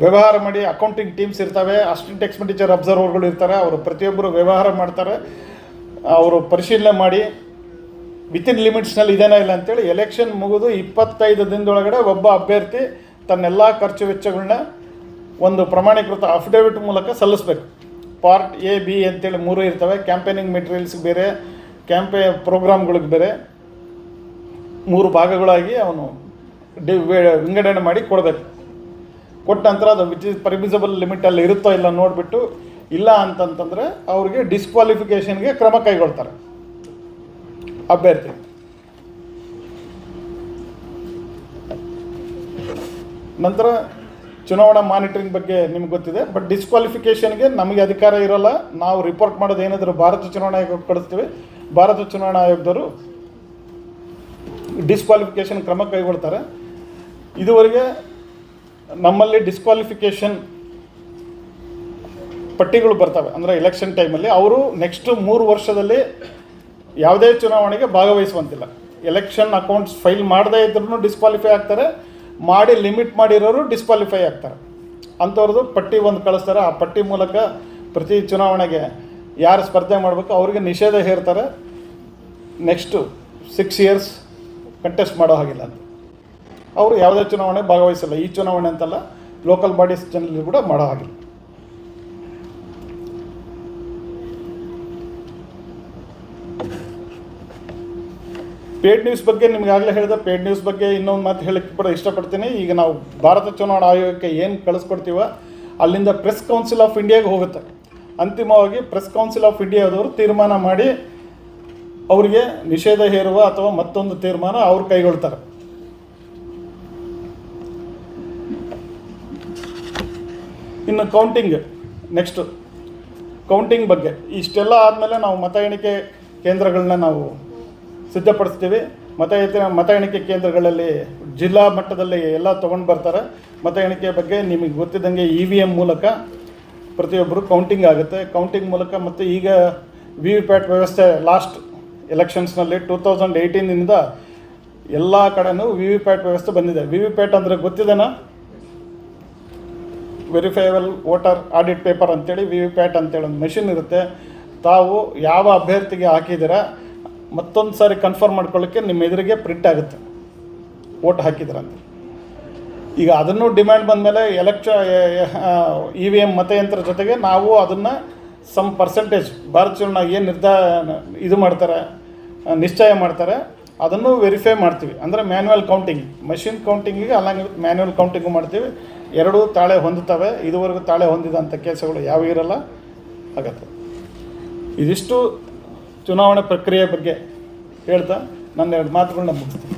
ವ್ಯವಹಾರ ಮಾಡಿ ಅಕೌಂಟಿಂಗ್ ಟೀಮ್ಸ್ ಇರ್ತವೆ ಅಸಿಸ್ಟೆಂಟ್ ಎಕ್ಸ್ಪೆಂಡಿಚರ್ ಅಬ್ಸರ್ವರ್ಗಳು ಇರ್ತಾರೆ, ಅವರು ಪ್ರತಿಯೊಬ್ಬರು ವ್ಯವಹಾರ ಮಾಡ್ತಾರೆ. ಅವರು ಪರಿಶೀಲನೆ ಮಾಡಿ ವಿತಿನ್ ಲಿಮಿಟ್ಸ್ನಲ್ಲಿ ಇದೇನಾ ಇಲ್ಲ ಅಂತೇಳಿ ಎಲೆಕ್ಷನ್ ಮುಗಿದು ಇಪ್ಪತ್ತೈದು ದಿನದೊಳಗಡೆ ಒಬ್ಬ ಅಭ್ಯರ್ಥಿ ತನ್ನೆಲ್ಲ ಖರ್ಚು ವೆಚ್ಚಗಳನ್ನ ಒಂದು ಪ್ರಮಾಣೀಕೃತ ಅಫಿಡೇವಿಟ್ ಮೂಲಕ ಸಲ್ಲಿಸ್ಬೇಕು. ಪಾರ್ಟ್ ಎ ಬಿ ಅಂತೇಳಿ ಮೂರು ಇರ್ತವೆ. ಕ್ಯಾಂಪೇನಿಂಗ್ ಮೆಟೀರಿಯಲ್ಸ್ಗೆ ಬೇರೆ ಕ್ಯಾಂಪೇ ಪ್ರೋಗ್ರಾಮ್ಗಳಿಗೆ ಬೇರೆ ಮೂರು ಭಾಗಗಳಾಗಿ ಅವನು ಡಿ ವಿಂಗಡಣೆ ಮಾಡಿ ಕೊಡಬೇಕು. ಕೊಟ್ಟ ನಂತರ ಅದು ವಿಚ್ ಇಸ್ ಪರ್ಮಿಸಬಲ್ ಲಿಮಿಟಲ್ಲಿ ಇರುತ್ತೋ ಇಲ್ಲ ನೋಡಿಬಿಟ್ಟು ಇಲ್ಲ ಅಂತಂತಂದರೆ ಅವ್ರಿಗೆ ಡಿಸ್ಕ್ವಾಲಿಫಿಕೇಷನ್ಗೆ ಕ್ರಮ ಕೈಗೊಳ್ತಾರೆ. ಅಭ್ಯರ್ಥಿ. ನಂತರ ಚುನಾವಣಾ ಮಾನಿಟರಿಂಗ್ ಬಗ್ಗೆ ನಿಮ್ಗೆ ಗೊತ್ತಿದೆ ಬಟ್ ಡಿಸ್ಕ್ವಾಲಿಫಿಕೇಷನ್ಗೆ ನಮಗೆ ಅಧಿಕಾರ ಇರೋಲ್ಲ. ನಾವು ರಿಪೋರ್ಟ್ ಮಾಡೋದು ಏನಾದರೂ ಭಾರತ ಚುನಾವಣಾ ಆಯೋಗ ಕಳಿಸ್ತೀವಿ. ಭಾರತ ಚುನಾವಣಾ ಆಯೋಗದವರು ಡಿಸ್ಕ್ವಾಲಿಫಿಕೇಷನ್ ಕ್ರಮ ಕೈಗೊಳ್ತಾರೆ. ಇದುವರೆಗೆ ನಮ್ಮಲ್ಲಿ ಡಿಸ್ಕ್ವಾಲಿಫಿಕೇಷನ್ ಪಟ್ಟಿಗಳು ಬರ್ತವೆ. ಅಂದರೆ ಎಲೆಕ್ಷನ್ ಟೈಮಲ್ಲಿ ಅವರು ನೆಕ್ಸ್ಟ್ ಮೂರು ವರ್ಷದಲ್ಲಿ ಯಾವುದೇ ಚುನಾವಣೆಗೆ ಭಾಗವಹಿಸುವಂತಿಲ್ಲ. ಎಲೆಕ್ಷನ್ ಅಕೌಂಟ್ಸ್ ಫೈಲ್ ಮಾಡದೇ ಇದ್ರೂ ಡಿಸ್ಕ್ವಾಲಿಫೈ ಆಗ್ತಾರೆ. ಮಾಡಿ ಲಿಮಿಟ್ ಮಾಡಿರೋರು ಡಿಸ್ಕ್ವಾಲಿಫೈ ಆಗ್ತಾರೆ. ಅಂಥವ್ರದ್ದು ಪಟ್ಟಿ ಒಂದು ಕಳಿಸ್ತಾರೆ. ಆ ಪಟ್ಟಿ ಮೂಲಕ ಪ್ರತಿ ಚುನಾವಣೆಗೆ ಯಾರು ಸ್ಪರ್ಧೆ ಮಾಡಬೇಕು ಅವ್ರಿಗೆ ನಿಷೇಧ ಹೇರ್ತಾರೆ. ನೆಕ್ಸ್ಟು ಸಿಕ್ಸ್ ಇಯರ್ಸ್ ಕಂಟೆಸ್ಟ್ ಮಾಡೋ ಹಾಗಿಲ್ಲ ಅಂತ. ಅವರು ಯಾವುದೇ ಚುನಾವಣೆ ಭಾಗವಹಿಸಲ್ಲ. ಈ ಚುನಾವಣೆ ಅಂತಲ್ಲ ಲೋಕಲ್ ಬಾಡೀಸ್ ಜನರಲ್ಲಿ ಕೂಡ ಮಾಡೋ ಹಾಗಿಲ್ಲ ಪೇಡ್ ನ್ಯೂಸ್ ಬಗ್ಗೆ ನಿಮ್ಗೆ ಆಗಲೇ ಹೇಳಿದ ಪೇಡ್ ನ್ಯೂಸ್ ಬಗ್ಗೆ ಇನ್ನೊಂದು ಮಾತು ಹೇಳಕ್ಕೆ ಕೂಡ ಇಷ್ಟಪಡ್ತೀನಿ. ಈಗ ನಾವು ಭಾರತ ಚುನಾವಣಾ ಆಯೋಗಕ್ಕೆ ಏನು ಕಳಿಸ್ಕೊಡ್ತೀವ, ಅಲ್ಲಿಂದ ಪ್ರೆಸ್ ಕೌನ್ಸಿಲ್ ಆಫ್ ಇಂಡಿಯಾಗೆ ಹೋಗುತ್ತೆ. ಅಂತಿಮವಾಗಿ ಪ್ರೆಸ್ ಕೌನ್ಸಿಲ್ ಆಫ್ ಇಂಡಿಯಾದವರು ತೀರ್ಮಾನ ಮಾಡಿ, ಅವರಿಗೆ ನಿಷೇಧ ಹೇರುವ ಅಥವಾ ಮತ್ತೊಂದು ತೀರ್ಮಾನ ಅವ್ರು ಕೈಗೊಳ್ತಾರೆ. ಇನ್ನು ಕೌಂಟಿಂಗ್ ನೆಕ್ಸ್ಟು ಕೌಂಟಿಂಗ್ ಬಗ್ಗೆ. ಇಷ್ಟೆಲ್ಲ ಆದಮೇಲೆ ನಾವು ಮತ ಎಣಿಕೆ ಕೇಂದ್ರಗಳನ್ನ ನಾವು ಸಿದ್ಧಪಡಿಸ್ತೀವಿ. ಮತ ಮತ ಎಣಿಕೆ ಕೇಂದ್ರಗಳಲ್ಲಿ ಜಿಲ್ಲಾ ಮಟ್ಟದಲ್ಲಿ ಎಲ್ಲ ತೊಗೊಂಡು ಬರ್ತಾರೆ. ಮತ ಎಣಿಕೆ ಬಗ್ಗೆ ನಿಮಗೆ ಗೊತ್ತಿದ್ದಂಗೆ ಇ ವಿ ಎಂ ಮೂಲಕ ಪ್ರತಿಯೊಬ್ಬರು ಕೌಂಟಿಂಗ್ ಆಗುತ್ತೆ. ಕೌಂಟಿಂಗ್ ಮೂಲಕ ಮತ್ತು ಈಗ ವಿ ವಿ ಪ್ಯಾಟ್ ವ್ಯವಸ್ಥೆ ಲಾಸ್ಟ್ ಎಲೆಕ್ಷನ್ಸ್ನಲ್ಲಿ ಟೂ ತೌಸಂಡ್ ಏಯ್ಟೀನಿಂದ ಎಲ್ಲ ಕಡೆನೂ ವಿ ವಿ ಪ್ಯಾಟ್ ವ್ಯವಸ್ಥೆ ಬಂದಿದೆ. ವಿ ವಿ ಪ್ಯಾಟ್ ಅಂದರೆ ಗೊತ್ತಿದೆನಾ? ವೆರಿಫೈಯಬಲ್ ವೋಟರ್ ಆಡಿಟ್ ಪೇಪರ್ ಅಂತೇಳಿ ವಿ ವಿ ಪ್ಯಾಟ್ ಅಂತೇಳಿ ಒಂದು ಮೆಷಿನ್ ಇರುತ್ತೆ. ತಾವು ಯಾವ ಅಭ್ಯರ್ಥಿಗೆ ಹಾಕಿದ್ದೀರಾ, ಮತ್ತೊಂದು ಸಾರಿ ಕನ್ಫರ್ಮ್ ಮಾಡ್ಕೊಳ್ಳೋಕ್ಕೆ ನಿಮ್ಮ ಎದುರಿಗೆ ಪ್ರಿಂಟ್ ಆಗುತ್ತೆ. ವೋಟ್ ಹಾಕಿದ್ದೀರ ಅಂತ. ಈಗ ಅದನ್ನು ಡಿಮ್ಯಾಂಡ್ ಬಂದಮೇಲೆ ಎಲೆಕ್ಷ ಇ ವಿ ಎಂ ಮತಯಂತ್ರ ಜೊತೆಗೆ ನಾವು ಅದನ್ನು ಸಮ್ ಪರ್ಸೆಂಟೇಜ್ ಭಾರತ ಏನು ನಿರ್ಧಾರ, ಇದು ಮಾಡ್ತಾರೆ, ನಿಶ್ಚಯ ಮಾಡ್ತಾರೆ. ಅದನ್ನು ವೆರಿಫೈ ಮಾಡ್ತೀವಿ. ಅಂದರೆ ಮ್ಯಾನ್ಯುವಲ್ ಕೌಂಟಿಂಗ್ ಮಷಿನ್ ಕೌಂಟಿಂಗಿಗೆ ಅಲ್ಲಂಗೆ ಮ್ಯಾನ್ಯುವಲ್ ಕೌಂಟಿಂಗು ಮಾಡ್ತೀವಿ. ಎರಡೂ ತಾಳೆ ಹೊಂದುತ್ತವೆ, ಇದುವರೆಗೂ ತಾಳೆ ಹೊಂದಿದಂಥ ಕೇಸುಗಳು ಯಾವ ಇರಲ್ಲ. ಆಗತ್ತೆ. ಇದಿಷ್ಟು ಚುನಾವಣೆ ಪ್ರಕ್ರಿಯೆ ಬಗ್ಗೆ ಹೇಳ್ತಾ ನನ್ನ ಎರಡು ಮಾತುಗಳನ್ನ ಮುಗಿಸ್ತೀನಿ.